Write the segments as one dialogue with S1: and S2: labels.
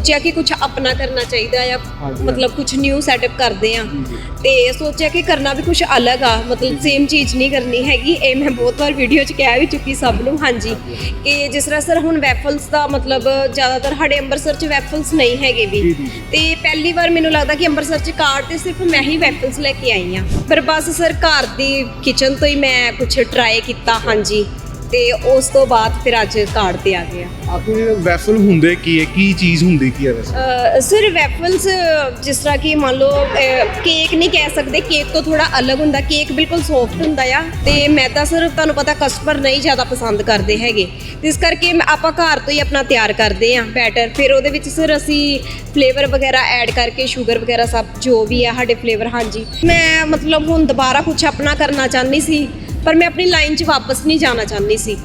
S1: ਸੋਚਿਆ ਕਿ ਕੁਝ ਆਪਣਾ ਕਰਨਾ ਚਾਹੀਦਾ ਆ। ਮਤਲਬ ਕੁਝ ਨਿਊ ਸੈਟਅਪ ਕਰਦੇ ਆ। ਤੇ ਸੋਚਿਆ ਕਿ ਕਰਨਾ ਵੀ ਕੁਝ ਅਲੱਗ ਆ ਮਤਲਬ ਸੇਮ ਚੀਜ਼ ਨਹੀਂ ਕਰਨੀ ਹੈਗੀ ਇਹ ਮੈਂ ਬਹੁਤ ਵਾਰ ਵੀਡੀਓ 'ਚ ਕਹਿ ਵੀ ਚੁੱਕੀ ਸਭ ਨੂੰ ਹਾਂਜੀ। ਕਿ ਜਿਸ ਤਰ੍ਹਾਂ ਸਰ ਹੁਣ ਵੈਫਲਸ ਦਾ ਮਤਲਬ ਜ਼ਿਆਦਾਤਰ ਸਾਡੇ ਅੰਮ੍ਰਿਤਸਰ 'ਚ ਵੈਫਲਸ ਨਹੀਂ ਹੈਗੇ ਵੀ। ਤੇ ਪਹਿਲੀ ਵਾਰ ਮੈਨੂੰ ਲੱਗਦਾ ਕਿ ਅੰਮ੍ਰਿਤਸਰ 'ਚ ਕਾਰ ਤੇ ਸਿਰਫ ਮੈਂ ਹੀ ਵੈਫਲਸ ਲੈ ਕੇ ਆਈ ਆ ਪਰ ਬਸ ਸਰ ਘਰ ਦੀ ਕਿਚਨ ਤੋਂ ਹੀ ਮੈਂ ਕੁਝ ਟਰਾਈ ਕੀਤਾ ਹਾਂਜੀ। ਤੇ ਉਸ ਤੋਂ ਬਾਅਦ ਫਿਰ ਅੱਜ ਕਾਰ ਤੇ ਆ ਗਿਆ
S2: ਆਖਿਰ ਵੈਫਲ ਹੁੰਦੇ ਕੀ ਹੈ? ਕੀ ਚੀਜ਼ ਹੁੰਦੀ ਕੀ ਹੈ ਵੈਸੇ?
S1: ਸਰ ਵੈਫਲਸ ਜਿਸ ਤਰ੍ਹਾਂ ਕਿ ਮੰਨ ਲਓ ਕੇਕ ਨਹੀਂ ਕਹਿ ਸਕਦੇ ਕੇਕ ਤੋਂ ਥੋੜਾ ਅਲੱਗ ਹੁੰਦਾ ਕੇਕ ਬਿਲਕੁਲ ਸੌਫਟ ਹੁੰਦਾ ਆ ਤੇ ਮੈਦਾ ਸਰ ਤੁਹਾਨੂੰ ਪਤਾ ਕਸਟਮਰ ਨਹੀਂ ਜ਼ਿਆਦਾ ਪਸੰਦ ਕਰਦੇ ਹੈਗੇ। ਤੇ ਇਸ ਕਰਕੇ ਆਪਾਂ ਘਰ ਤੋਂ ਹੀ ਆਪਣਾ ਤਿਆਰ ਕਰਦੇ ਆ ਬੈਟਰ ਫਿਰ ਉਹਦੇ ਵਿੱਚ ਸਰ ਅਸੀਂ ਫਲੇਵਰ ਵਗੈਰਾ ਐਡ ਕਰਕੇ ਸ਼ੂਗਰ ਵਗੈਰਾ ਸਭ ਜੋ ਵੀ ਆ ਸਾਡੇ ਫਲੇਵਰ ਹਾਂਜੀ। ਮੈਂ ਮਤਲਬ ਹੁਣ ਦੁਬਾਰਾ ਕੁਝ ਆਪਣਾ ਕਰਨਾ ਚਾਹੁੰਦੀ ਸੀ ਪਰ ਮੈਂ ਆਪਣੀ ਲਾਈਨ 'ਚ ਵਾਪਸ ਨਹੀਂ ਜਾਣਾ ਚਾਹੁੰਦੀ ਸੀ।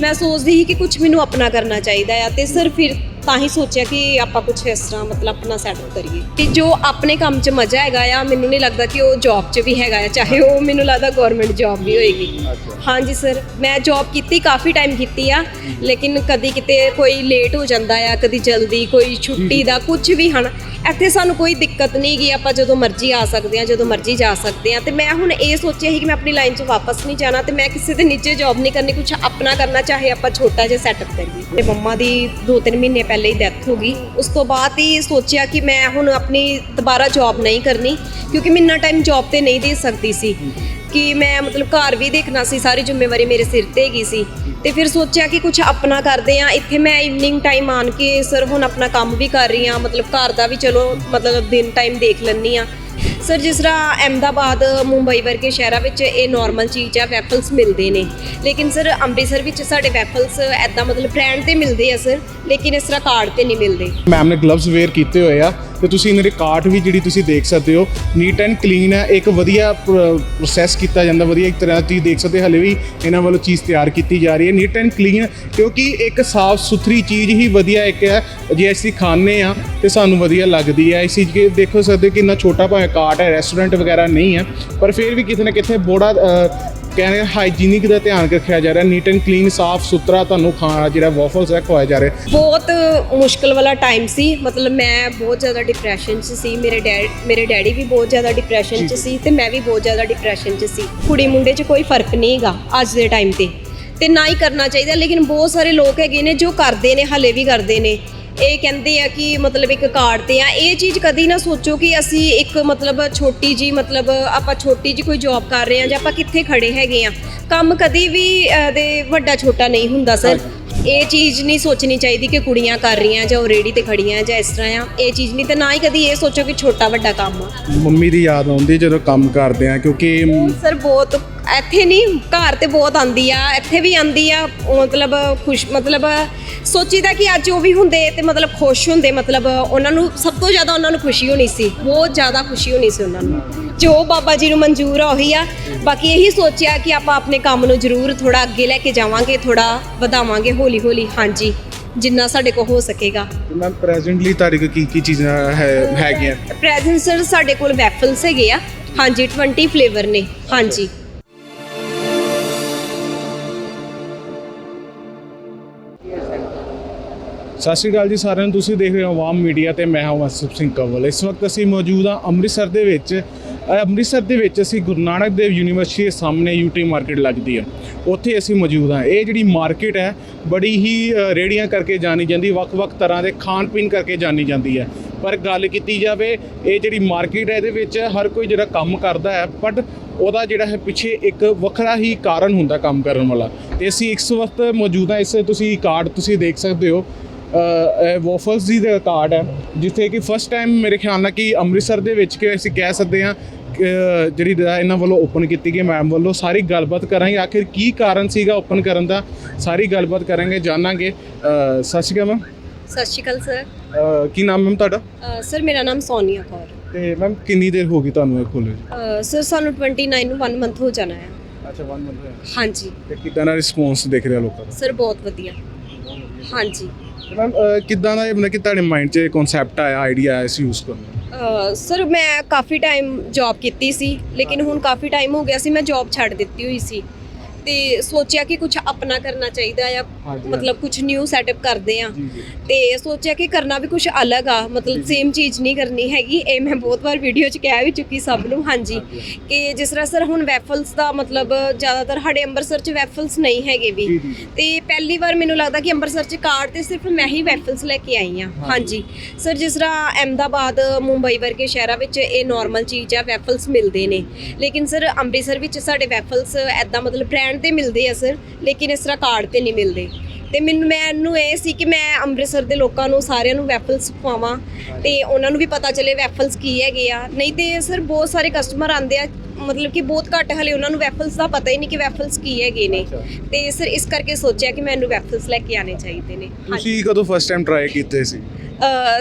S1: ਮੈਂ ਸੋਚਦੀ ਸੀ ਕਿ ਕੁਝ ਮੈਨੂੰ ਆਪਣਾ ਕਰਨਾ ਚਾਹੀਦਾ ਆ ਤੇ ਸਰ ਫਿਰ ਤਾਂ ਹੀ ਸੋਚਿਆ ਕਿ ਆਪਾਂ ਕੁਝ ਇਸ ਤਰ੍ਹਾਂ ਮਤਲਬ ਆਪਣਾ ਸੈਟਅਪ ਕਰੀਏ। ਕਿ ਜੋ ਆਪਣੇ ਕੰਮ 'ਚ ਮਜ਼ਾ ਹੈਗਾ ਆ ਮੈਨੂੰ ਨਹੀਂ ਲੱਗਦਾ ਕਿ ਉਹ ਜੌਬ 'ਚ ਵੀ ਹੈਗਾ ਆ ਚਾਹੇ ਉਹ ਮੈਨੂੰ ਲੱਗਦਾ ਗਵਰਨਮੈਂਟ ਜੌਬ ਵੀ ਹੋਏਗੀ। ਹਾਂਜੀ ਸਰ ਮੈਂ ਜੌਬ ਕੀਤੀ ਕਾਫੀ ਟਾਈਮ ਕੀਤੀ ਆ ਲੇਕਿਨ ਕਦੀ ਕਿਤੇ ਕੋਈ ਲੇਟ ਹੋ ਜਾਂਦਾ ਆ ਕਦੀ ਜਲਦੀ ਕੋਈ ਛੁੱਟੀ ਦਾ ਕੁਝ ਵੀ ਹਨ ਇੱਥੇ ਸਾਨੂੰ ਕੋਈ ਦਿੱਕਤ ਨਹੀਂ ਗਈ ਆਪਾਂ ਜਦੋਂ ਮਰਜ਼ੀ ਆ ਸਕਦੇ ਆ ਜਦੋਂ ਮਰਜ਼ੀ ਜਾ ਸਕਦੇ ਆ। ਤੇ ਮੈਂ ਹੁਣ ਇਹ ਸੋਚਿਆ ਸੀ ਕਿ ਮੈਂ ਆਪਣੀ ਲਾਈਨ 'ਚ ਵਾਪਸ ਨਹੀਂ ਜਾਣਾ ਤੇ ਮੈਂ ਕਿਸੇ ਦੇ ਨੀਚੇ ਜੌਬ ਨਹੀਂ ਕਰਨੀ ਕੁਝ ਆਪਣਾ ਕਰਨਾ ਚਾਹੇ ਆਪਾਂ ਛੋਟਾ ਜਿਹਾ ਸੈਟਅਪ ਕਰੀਏ। ਤੇ ਮੰਮਾ ਦੀ 2-3 ਮਹੀਨੇ ਪਹਿਲੇ ਹੀ ਡੈਥ ਹੋ ਗਈ। ਉਸ ਤੋਂ ਬਾਅਦ ਹੀ ਸੋਚਿਆ ਕਿ ਮੈਂ ਹੁਣ ਆਪਣੀ ਦੁਬਾਰਾ ਜੌਬ ਨਹੀਂ ਕਰਨੀ, ਕਿਉਂਕਿ ਮੈਂ ਇੰਨਾ ਟਾਈਮ ਜੌਬ ਤੇ ਨਹੀਂ ਦੇ ਸਕਦੀ ਸੀ ਕਿ ਮੈਂ ਮਤਲਬ ਘਰ ਵੀ ਦੇਖਣਾ ਸੀ, ਸਾਰੀ ਜ਼ਿੰਮੇਵਾਰੀ ਮੇਰੇ ਸਿਰ ਤੇ ਗਈ ਸੀ। ਤੇ ਫਿਰ ਸੋਚਿਆ ਕਿ ਕੁਝ ਆਪਣਾ ਕਰਦੇ ਆ ਇੱਥੇ ਮੈਂ ਇਵਨਿੰਗ ਟਾਈਮ ਆਣ ਕੇ ਸਰ ਹੁਣ ਆਪਣਾ ਕੰਮ ਵੀ ਕਰ ਰਹੀ ਆ ਮਤਲਬ ਘਰ ਦਾ ਵੀ ਚਲੋ, ਮਤਲਬ ਦਿਨ ਟਾਈਮ ਦੇਖ ਲੈਂਦੀ ਆ ਸਰ ਜਿਸ ਤਰ੍ਹਾਂ ਅਹਿਮਦਾਬਾਦ, ਮੁੰਬਈ ਵਰਗੇ ਸ਼ਹਿਰਾਂ ਵਿੱਚ ਇਹ ਨਾਰਮਲ ਚੀਜ਼ ਆ ਵੈਫਲਸ ਮਿਲਦੇ ਨੇ। ਲੇਕਿਨ ਸਰ ਅੰਮ੍ਰਿਤਸਰ ਵਿੱਚ ਸਾਡੇ ਵੈਫਲਸ ਐਦਾਂ ਮਤਲਬ ਬ੍ਰਾਂਡ ਤੇ ਮਿਲਦੇ ਆ ਸਰ ਲੇਕਿਨ ਇਸ ਤਰ੍ਹਾਂ ਕਾਰਡ ਤੇ ਨਹੀਂ ਮਿਲਦੇ।
S2: ਮੈਮ ਨੇ ਗਲਵਸ ਵੇਅਰ ਕੀਤੇ ਹੋਏ ਆ ਤੇ ਤੁਸੀਂ ਇਹਨਾਂ ਦੇ ਕਾਰਟ ਵੀ ਜਿਹੜੀ ਤੁਸੀਂ ਦੇਖ ਸਕਦੇ ਹੋ ਨੀਟ ਐਂਡ ਕਲੀਨ ਹੈ ਇੱਕ ਵਧੀਆ ਪ੍ਰੋਸੈਸ ਕੀਤਾ ਜਾਂਦਾ, ਵਧੀਆ ਇੱਕ ਤਰ੍ਹਾਂ ਤੁਸੀਂ ਦੇਖ ਸਕਦੇ ਹਲੇ ਵੀ ਇਹਨਾਂ ਵੱਲੋਂ ਚੀਜ਼ ਤਿਆਰ ਕੀਤੀ ਜਾ ਰਹੀ ਹੈ। ਨੀਟ ਐਂਡ ਕਲੀਨ ਕਿਉਂਕਿ ਇੱਕ ਸਾਫ਼ ਸੁਥਰੀ ਚੀਜ਼ ਹੀ ਵਧੀਆ ਇੱਕ ਹੈ, ਜੇ ਅਸੀਂ ਖਾਂਦੇ ਆ ਤੇ ਸਾਨੂੰ ਵਧੀਆ ਲੱਗਦੀ ਹੈ। ਇਸ ਚੀਜ਼ ਕੇ ਦੇਖੋ ਸਕਦੇ ਹੋ ਕਿੰਨਾ ਛੋਟਾ ਭਾਵੇਂ ਕਾਰਟ ਹੈ ਰੈਸਟੋਰੈਂਟ ਵਗੈਰਾ ਨਹੀਂ ਹੈ ਪਰ ਫਿਰ ਵੀ ਕਿਤੇ ਨਾ ਕਿਤੇ ਬੋੜਾ ਕਹਿੰਦੇ ਹਾਈਜੀਨਿਕ ਦਾ ਧਿਆਨ ਰੱਖਿਆ ਜਾ ਰਿਹਾ ਨੀਟ ਐਂਡ ਕਲੀਨ ਸਾਫ਼ ਸੁਥਰਾ ਤੁਹਾਨੂੰ ਖਾਣਾ ਜਿਹੜਾ ਵਾਫਲਸ ਹੈ ਖਵਾਇਆ ਜਾ ਰਿਹਾ।
S1: ਬਹੁਤ ਮੁਸ਼ਕਲ ਵਾਲਾ ਟਾਈਮ ਸੀ ਮਤਲਬ ਮੈਂ ਬਹੁਤ ਜ਼ਿਆਦਾ ਡਿਪਰੈਸ਼ਨ 'ਚ ਸੀ ਮੇਰੇ ਡੈਡ ਮੇਰੇ ਡੈਡੀ ਵੀ ਬਹੁਤ ਜ਼ਿਆਦਾ ਡਿਪਰੈਸ਼ਨ 'ਚ ਸੀ ਤੇ ਮੈਂ ਵੀ ਬਹੁਤ ਜ਼ਿਆਦਾ ਡਿਪਰੈਸ਼ਨ 'ਚ ਸੀ। ਕੁੜੀ ਮੁੰਡੇ 'ਚ ਕੋਈ ਫ਼ਰਕ ਨਹੀਂ ਹੈਗਾ ਅੱਜ ਦੇ ਟਾਈਮ ਤੇ। ਤੇ ਨਾ ਹੀ ਕਰਨਾ ਚਾਹੀਦਾ ਲੇਕਿਨ ਬਹੁਤ ਸਾਰੇ ਲੋਕ ਹੈਗੇ ਨੇ ਜੋ ਕਰਦੇ ਨੇ ਹਲੇ ਵੀ ਕਰਦੇ ਨੇ। ਇਹ ਕਹਿੰਦੇ ਆ ਕਿ ਮਤਲਬ ਇੱਕ ਕਾਰਡ ਤੇ ਆ। ਇਹ ਚੀਜ਼ ਕਦੀ ਨਾ ਸੋਚੋ ਕਿ ਅਸੀਂ ਇੱਕ ਮਤਲਬ ਛੋਟੀ ਜੀ ਮਤਲਬ ਆਪਾਂ ਛੋਟੀ ਜੀ ਕੋਈ ਜੌਬ ਕਰ ਰਹੇ ਆ ਜਾਂ ਆਪਾਂ ਕਿੱਥੇ ਖੜੇ ਹੈਗੇ ਆ। ਕੰਮ ਕਦੀ ਵੀ ਦੇ ਵੱਡਾ ਛੋਟਾ ਨਹੀਂ ਹੁੰਦਾ ਸਰ। ਇਹ ਚੀਜ਼ ਨਹੀਂ ਸੋਚਣੀ ਚਾਹੀਦੀ ਕਿ ਕੁੜੀਆਂ ਕਰ ਰਹੀਆਂ ਜਾਂ ਉਹ ਰੇੜੀ ਤੇ ਖੜੀਆਂ ਜਾਂ ਇਸ ਤਰ੍ਹਾਂ ਆ। ਇਹ ਚੀਜ਼ ਨਹੀਂ ਤੇ ਨਾ ਹੀ ਕਦੀ ਇਹ ਸੋਚੋ ਕਿ ਛੋਟਾ ਵੱਡਾ ਕੰਮ ਆ।
S2: ਮੰਮੀ ਦੀ ਯਾਦ ਆਉਂਦੀ ਜਦੋਂ ਕੰਮ ਕਰਦੇ ਆ ਕਿਉਂਕਿ
S1: ਸਰ ਬਹੁਤ ਇੱਥੇ ਨਹੀਂ ਘਰ ਤੇ ਬਹੁਤ ਆਂਦੀ ਆ ਇੱਥੇ ਵੀ ਆਂਦੀ ਆ ਮਤਲਬ ਖੁਸ਼ ਮਤਲਬ ਸੋਚੀਦਾ ਕਿ ਅੱਜ ਉਹ ਵੀ ਹੁੰਦੇ ਤੇ ਮਤਲਬ ਖੁਸ਼ ਹੁੰਦੇ ਮਤਲਬ ਉਹਨਾਂ ਨੂੰ ਸਭ ਤੋਂ ਜ਼ਿਆਦਾ ਉਹਨਾਂ ਨੂੰ ਖੁਸ਼ੀ ਹੋਣੀ ਸੀ ਬਹੁਤ ਜ਼ਿਆਦਾ ਖੁਸ਼ੀ ਹੋਣੀ ਸੀ ਉਹਨਾਂ ਨੂੰ। ਜੋ ਬਾਬਾ ਜੀ ਨੂੰ ਮਨਜ਼ੂਰ ਆ ਉਹੀ ਆ ਬਾਕੀ ਇਹੀ ਸੋਚਿਆ ਕਿ ਆਪਾਂ ਆਪਣੇ ਕੰਮ ਨੂੰ ਜ਼ਰੂਰ ਥੋੜਾ ਅੱਗੇ ਲੈ ਕੇ ਜਾਵਾਂਗੇ ਥੋੜਾ ਵਧਾਵਾਂਗੇ ਹੌਲੀ ਹੌਲੀ ਹਾਂਜੀ ਜਿੰਨਾ ਸਾਡੇ ਕੋਲ ਹੋ ਸਕੇਗਾ।
S2: ਮੈਮ ਪ੍ਰੈਜ਼ੈਂਟਲੀ ਤੁਹਾਡੇ ਕੋਲ ਕੀ ਕੀ ਚੀਜ਼ਾਂ ਹੈ ਹੈਗੀਆਂ?
S1: ਪ੍ਰੈਜ਼ੈਂਟ ਸਰ ਸਾਡੇ ਕੋਲ ਵੈਫਲਸ ਹੈਗੇ ਆ ਹਾਂਜੀ 20 ਫਲੇਵਰ ਨੇ ਹਾਂਜੀ।
S2: ਸਤਿ ਸ਼੍ਰੀ ਅਕਾਲ ਜੀ ਸਾਰਿਆਂ ਨੂੰ। ਤੁਸੀਂ ਦੇਖ ਰਹੇ ਹੋ ਆਵਾਮ ਮੀਡੀਆ ਤੇ ਮੈਂ ਹਾਂ ਵਸਪ ਸਿੰਘ ਕੰਵਲ। ਇਸ ਵਕਤ ਅਸੀਂ ਮੌਜੂਦ ਹਾਂ ਅੰਮ੍ਰਿਤਸਰ ਦੇ ਵਿੱਚ। ਅੰਮ੍ਰਿਤਸਰ ਦੇ ਵਿੱਚ ਅਸੀਂ ਗੁਰੂ ਨਾਨਕ ਦੇਵ ਯੂਨੀਵਰਸਿਟੀ ਦੇ ਸਾਹਮਣੇ ਯੂਟੀ ਮਾਰਕੀਟ ਲੱਗਦੀ ਹੈ। ਉੱਥੇ ਅਸੀਂ ਮੌਜੂਦ ਹਾਂ। ਇਹ ਜਿਹੜੀ ਮਾਰਕੀਟ ਹੈ ਬੜੀ ਹੀ ਅ, ਰੇਹੜੀਆਂ ਕਰਕੇ ਜਾਣੀ ਜਾਂਦੀ ਵੱਖ-ਵੱਖ ਤਰ੍ਹਾਂ ਦੇ ਖਾਣ ਪੀਣ ਕਰਕੇ ਜਾਣੀ ਜਾਂਦੀ ਹੈ। ਪਰ ਗੱਲ ਕੀਤੀ ਜਾਵੇ ਇਹ ਜਿਹੜੀ ਮਾਰਕੀਟ ਹੈ ਇਹਦੇ ਵਿੱਚ ਹਰ ਕੋਈ ਜਿਹੜਾ ਕੰਮ ਕਰਦਾ ਹੈ ਬਟ ਉਹਦਾ ਜਿਹੜਾ ਹੈ ਪਿੱਛੇ ਇੱਕ ਵੱਖਰਾ ਹੀ ਕਾਰਨ ਹੁੰਦਾ ਕੰਮ ਕਰਨ ਵਾਲਾ। ਤੇ ਅਸੀਂ ਇਸ ਵਕਤ ਮੌਜੂਦ ਹਾਂ। ਇਸ ਤੁਸੀਂ ਕਾਰਡ ਤੁਸੀਂ ਦੇਖ ਸਕਦੇ ਹੋ। ਵਾਫਲਸ ਦੀ ਦਾ ਕਾਰਡ ਹੈ ਜਿੱਥੇ ਕਿ ਫਸਟ ਟਾਈਮ ਮੇਰੇ ਖਿਆਲ ਨਾਲ ਕਿ ਅੰਮ੍ਰਿਤਸਰ ਦੇ ਵਿੱਚ ਕਿ ਅਸੀਂ ਕਹਿ ਸਕਦੇ ਹਾਂ ਜਿਹੜੀ ਇਹਨਾਂ ਵੱਲੋਂ ਓਪਨ ਕੀਤੀ ਗਈ ਮੈਮ ਵੱਲੋਂ ਸਾਰੀ ਗੱਲਬਾਤ ਕਰਾਂਗੇ। ਆਖਿਰ ਕੀ ਕਾਰਨ ਸੀਗਾ ਓਪਨ ਕਰਨ ਦਾ? ਸਾਰੀ ਗੱਲਬਾਤ ਕਰਾਂਗੇ ਜਾਣਾਂਗੇ। ਸਤਿ ਸ਼੍ਰੀ ਅਕਾਲ ਮੈਮ
S1: ਸਤਿ ਸ਼੍ਰੀ ਅਕਾਲ ਸਰ
S2: ਕੀ ਨਾਮ ਮੈਮ ਤੁਹਾਡਾ?
S1: ਸਰ ਮੇਰਾ ਨਾਮ ਸੋਨੀਆ ਕੌਰ।
S2: ਤੇ ਮੈਮ ਕਿੰਨੀ ਦੇਰ ਹੋ ਗਈ ਤੁਹਾਨੂੰ ਇਹ ਖੋਲੇ
S1: ਸਰ ਸਾਨੂੰ 29 ਨੂੰ 1 ਮੰਥ ਹੋ ਜਾਣਾ ਹੈ।
S2: ਅੱਛਾ 1 ਮੰਥ
S1: ਹਾਂਜੀ।
S2: ਤੇ ਕਿਦਾਂ ਦਾ ਰਿਸਪੌਂਸ ਦਿਖ ਰਿਹਾ ਲੋਕਾਂ ਦਾ?
S1: ਸਰ ਬਹੁਤ ਵਧੀਆ। ਹਾਂਜੀ।
S2: ਤੇ ਮੈਮ ਕਿਦਾਂ ਦਾ ਇਹ ਮਤਲਬ ਕਿ ਤੁਹਾਡੇ ਮਾਈਂਡ 'ਚ ਕਨਸੈਪਟ ਆਇਆ ਆਈਡੀਆ ਆਇਆ ਇਸ ਯੂਜ਼ ਕਰਨ ਦਾ?
S1: ਸਰ ਮੈਂ ਕਾਫੀ ਟਾਈਮ ਜੌਬ ਕੀਤੀ ਸੀ ਲੇਕਿਨ ਹੁਣ ਕਾਫੀ ਟਾਈਮ ਹੋ ਗਿਆ ਸੀ ਮੈਂ ਜੌਬ ਛੱਡ ਦਿੱਤੀ ਹੋਈ ਸੀ। ਤੇ ਸੋਚਿਆ ਕਿ ਕੁਝ ਆਪਣਾ ਕਰਨਾ ਚਾਹੀਦਾ ਆ ਮਤਲਬ ਕੁਝ ਨਿਊ ਸੈਟਅਪ ਕਰਦੇ ਆ। ਤੇ ਸੋਚਿਆ ਕਿ ਕਰਨਾ ਵੀ ਕੁਝ ਅਲੱਗ ਆ ਮਤਲਬ ਸੇਮ ਚੀਜ਼ ਨਹੀਂ ਕਰਨੀ ਹੈਗੀ। ਇਹ ਮੈਂ ਬਹੁਤ ਵਾਰ ਵੀਡੀਓ 'ਚ ਕਹਿ ਵੀ ਚੁੱਕੀ ਸਭ ਨੂੰ ਹਾਂਜੀ। ਕਿ ਜਿਸ ਤਰ੍ਹਾਂ ਸਰ ਹੁਣ ਵੈਫਲਸ ਦਾ ਮਤਲਬ ਜ਼ਿਆਦਾਤਰ ਸਾਡੇ ਅੰਮ੍ਰਿਤਸਰ 'ਚ ਵੈਫਲਸ ਨਹੀਂ ਹੈਗੇ ਵੀ। ਤੇ ਪਹਿਲੀ ਵਾਰ ਮੈਨੂੰ ਲੱਗਦਾ ਕਿ ਅੰਮ੍ਰਿਤਸਰ 'ਚ ਕਾਰਡ ਤੇ ਸਿਰਫ ਮੈਂ ਹੀ ਵੈਫਲਸ ਲੈ ਕੇ ਆਈ ਆ। ਹਾਂਜੀ। ਸਰ ਜਿਸ ਤਰ੍ਹਾਂ ਅਹਿਮਦਾਬਾਦ ਮੁੰਬਈ ਵਰਗੇ ਸ਼ਹਿਰਾਂ ਵਿੱਚ ਇਹ ਨਾਰਮਲ ਚੀਜ਼ ਆ ਵੈਫਲਸ ਮਿਲਦੇ ਨੇ। ਲੇਕਿਨ ਸਰ ਅੰਮ੍ਰਿਤਸਰ ਵਿੱਚ ਸਾਡੇ ਵੈਫਲਸ ਐਦਾਂ ਮਤਲਬ ਬ੍ਰਾਂਡ ਤੇ ਮਿਲਦੇ ਆ ਸਰ ਲੇਕਿਨ ਇਸ ਤਰ੍ਹਾਂ ਕਾਰਡ ਤੇ ਨਹੀਂ ਮਿਲਦੇ। ਤੇ ਮੈਨੂੰ ਮੈਨੂੰ ਇਹ ਸੀ ਕਿ ਮੈਂ ਅੰਮ੍ਰਿਤਸਰ ਦੇ ਲੋਕਾਂ ਨੂੰ ਸਾਰਿਆਂ ਨੂੰ ਵੈਫਲਸ ਖਵਾਵਾਂ ਤੇ ਉਹਨਾਂ ਨੂੰ ਵੀ ਪਤਾ ਚੱਲੇ ਵੈਫਲਸ ਕੀ ਹੈਗੇ ਆ। ਨਹੀਂ ਤੇ ਸਰ ਬਹੁਤ ਸਾਰੇ ਕਸਟਮਰ ਆਉਂਦੇ ਆ ਮਤਲਬ ਕਿ ਬਹੁਤ ਘੱਟ ਹਲੇ ਉਹਨਾਂ ਨੂੰ ਵੈਫਲਸ ਦਾ ਪਤਾ ਹੀ ਨਹੀਂ ਕਿ ਵੈਫਲਸ ਕੀ ਹੈਗੇ ਨੇ। ਤੇ ਸਰ ਇਸ ਕਰਕੇ ਸੋਚਿਆ ਕਿ ਮੈਨੂੰ ਵੈਫਲਸ ਲੈ ਕੇ ਆਣੇ ਚਾਹੀਦੇ ਨੇ।
S2: ਤੁਸੀਂ ਕਦੋਂ ਫਸਟ ਟਾਈਮ ਟਰਾਈ ਕੀਤੇ ਸੀ?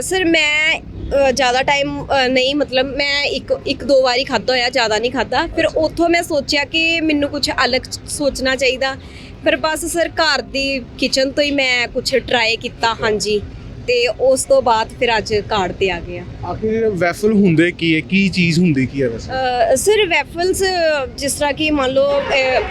S1: ਸਰ ਮੈਂ ਜ਼ਿਆਦਾ ਟਾਈਮ ਨਹੀਂ ਮਤਲਬ ਮੈਂ ਇੱਕ ਇੱਕ ਦੋ ਵਾਰੀ ਖਾਧਾ ਹੋਇਆ ਜ਼ਿਆਦਾ ਨਹੀਂ ਖਾਧਾ। ਫਿਰ ਉੱਥੋਂ ਮੈਂ ਸੋਚਿਆ ਕਿ ਮੈਨੂੰ ਕੁਝ ਅਲੱਗ ਸੋਚਣਾ ਚਾਹੀਦਾ। ਫਿਰ ਬਸ ਸਰ ਘਰ ਦੀ ਕਿਚਨ ਤੋਂ ਹੀ ਮੈਂ ਕੁਝ ਟਰਾਈ ਕੀਤਾ ਹਾਂਜੀ। ਤੇ ਉਸ ਤੋਂ ਬਾਅਦ ਫਿਰ ਅੱਜ ਕਾਰਡ ਤੇ ਆ ਗਿਆ
S2: ਆਖਿਰ ਵੈਫਲ ਹੁੰਦੇ ਕੀ ਹੈ? ਕੀ ਚੀਜ਼ ਹੁੰਦੀ ਕੀ ਹੈ ਵੈਸੇ?
S1: ਸਰ ਵੈਫਲਸ ਜਿਸ ਤਰ੍ਹਾਂ ਕਿ ਮੰਨ ਲਓ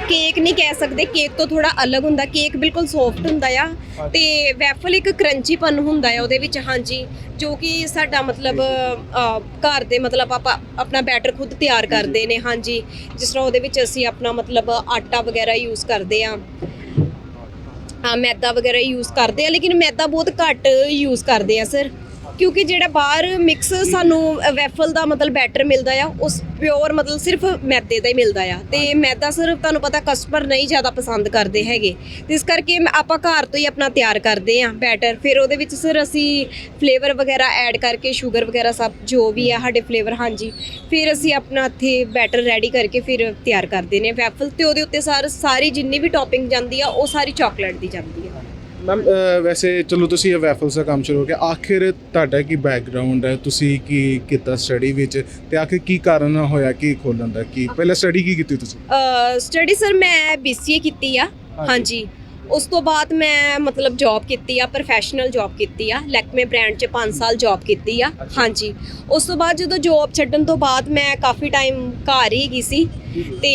S1: ਕੇਕ ਨਹੀਂ ਕਹਿ ਸਕਦੇ ਕੇਕ ਤੋਂ ਥੋੜਾ ਅਲੱਗ ਹੁੰਦਾ ਕੇਕ ਬਿਲਕੁਲ ਸੌਫਟ ਹੁੰਦਾ ਆ ਤੇ ਵੈਫਲ ਇੱਕ ਕਰੰਚੀਪਨ ਹੁੰਦਾ ਆ ਉਹਦੇ ਵਿੱਚ ਹਾਂਜੀ ਜੋ ਕਿ ਸਾਡਾ ਮਤਲਬ ਅ, ਘਰ ਦੇ ਮਤਲਬ ਆਪਾਂ ਆਪਣਾ ਬੈਟਰ ਖੁਦ ਤਿਆਰ ਕਰਦੇ ਨੇ ਹਾਂਜੀ ਜਿਸ ਤਰ੍ਹਾਂ ਉਹਦੇ ਵਿੱਚ ਅਸੀਂ ਆਪਣਾ ਮਤਲਬ ਆਟਾ ਵਗੈਰਾ ਯੂਜ਼ ਕਰਦੇ ਆ ਆ। ਮੈਦਾ ਵਗੈਰਾ ਯੂਜ਼ ਕਰਦੇ ਆ ਲੇਕਿਨ ਮੈਦਾ ਬਹੁਤ ਘੱਟ ਯੂਜ਼ ਕਰਦੇ ਆ ਸਰ ਕਿਉਂਕਿ ਜਿਹੜਾ ਬਾਹਰ ਮਿਕਸ ਸਾਨੂੰ ਵੈਫਲ ਦਾ ਮਤਲਬ ਬੈਟਰ ਮਿਲਦਾ ਆ ਉਸ ਪਿਓਰ ਮਤਲਬ ਸਿਰਫ ਮੈਦੇ ਦਾ ਹੀ ਮਿਲਦਾ ਆ। ਤੇ ਮੈਦਾ ਸਰ ਤੁਹਾਨੂੰ ਪਤਾ ਕਸਟਮਰ ਨਹੀਂ ਜ਼ਿਆਦਾ ਪਸੰਦ ਕਰਦੇ ਹੈਗੇ। ਤੇ ਇਸ ਕਰਕੇ ਆਪਾਂ ਘਰ ਤੋਂ ਹੀ ਆਪਣਾ ਤਿਆਰ ਕਰਦੇ ਆ ਬੈਟਰ ਫਿਰ ਉਹਦੇ ਵਿੱਚ ਸਰ ਅਸੀਂ ਫਲੇਵਰ ਵਗੈਰਾ ਐਡ ਕਰਕੇ ਸ਼ੂਗਰ ਵਗੈਰਾ ਸਭ ਜੋ ਵੀ ਆ ਸਾਡੇ ਫਲੇਵਰ ਹਾਂਜੀ। ਫਿਰ ਅਸੀਂ ਆਪਣਾ ਇੱਥੇ ਬੈਟਰ ਰੈਡੀ ਕਰਕੇ ਫਿਰ ਤਿਆਰ ਕਰਦੇ ਨੇ ਵੈਫਲ ਤੇ ਉਹਦੇ ਉੱਤੇ ਸਾਰ ਸਾਰੀ ਜਿੰਨੀ ਵੀ ਟੌਪਿੰਗ ਜਾਂਦੀ ਆ ਉਹ ਸਾਰੀ ਚਾਕਲੇਟ ਦੀ ਜਾਂਦੀ ਆ।
S2: ਮੈਮ ਵੈਸੇ ਚਲੋ ਤੁਸੀਂ ਇਹ ਵੈਫਲਸ ਦਾ ਕੰਮ ਸ਼ੁਰੂ ਕੀਤਾ ਆਖਿਰ ਤੁਹਾਡਾ ਕੀ ਬੈਕਗ੍ਰਾਉਂਡ ਹੈ? ਤੁਸੀਂ ਕੀ ਕੀਤਾ ਸਟੱਡੀ ਵਿੱਚ? ਤੇ ਆਖਿਰ ਕੀ ਕਾਰਨ ਹੋਇਆ ਕੀ ਖੋਲਣ ਦਾ? ਕੀ ਪਹਿਲਾਂ ਸਟੱਡੀ ਕੀ ਕੀਤੀ ਤੁਸੀਂ?
S1: ਸਟੱਡੀ ਸਰ ਮੈਂ BCA ਕੀਤੀ ਆ। ਹਾਂਜੀ। ਉਸ ਤੋਂ ਬਾਅਦ ਮੈਂ ਮਤਲਬ ਜੌਬ ਕੀਤੀ ਆ ਪ੍ਰੋਫੈਸ਼ਨਲ ਜੌਬ ਕੀਤੀ ਆ। ਲੈਕਮੇ ਬ੍ਰਾਂਡ 'ਚ 5 ਸਾਲ ਜੌਬ ਕੀਤੀ ਆ। ਹਾਂਜੀ। ਉਸ ਤੋਂ ਬਾਅਦ ਜਦੋਂ ਜੌਬ ਛੱਡਣ ਤੋਂ ਬਾਅਦ ਮੈਂ ਕਾਫੀ ਟਾਈਮ ਘਰ ਹੀ ਗਈ ਸੀ। ਤੇ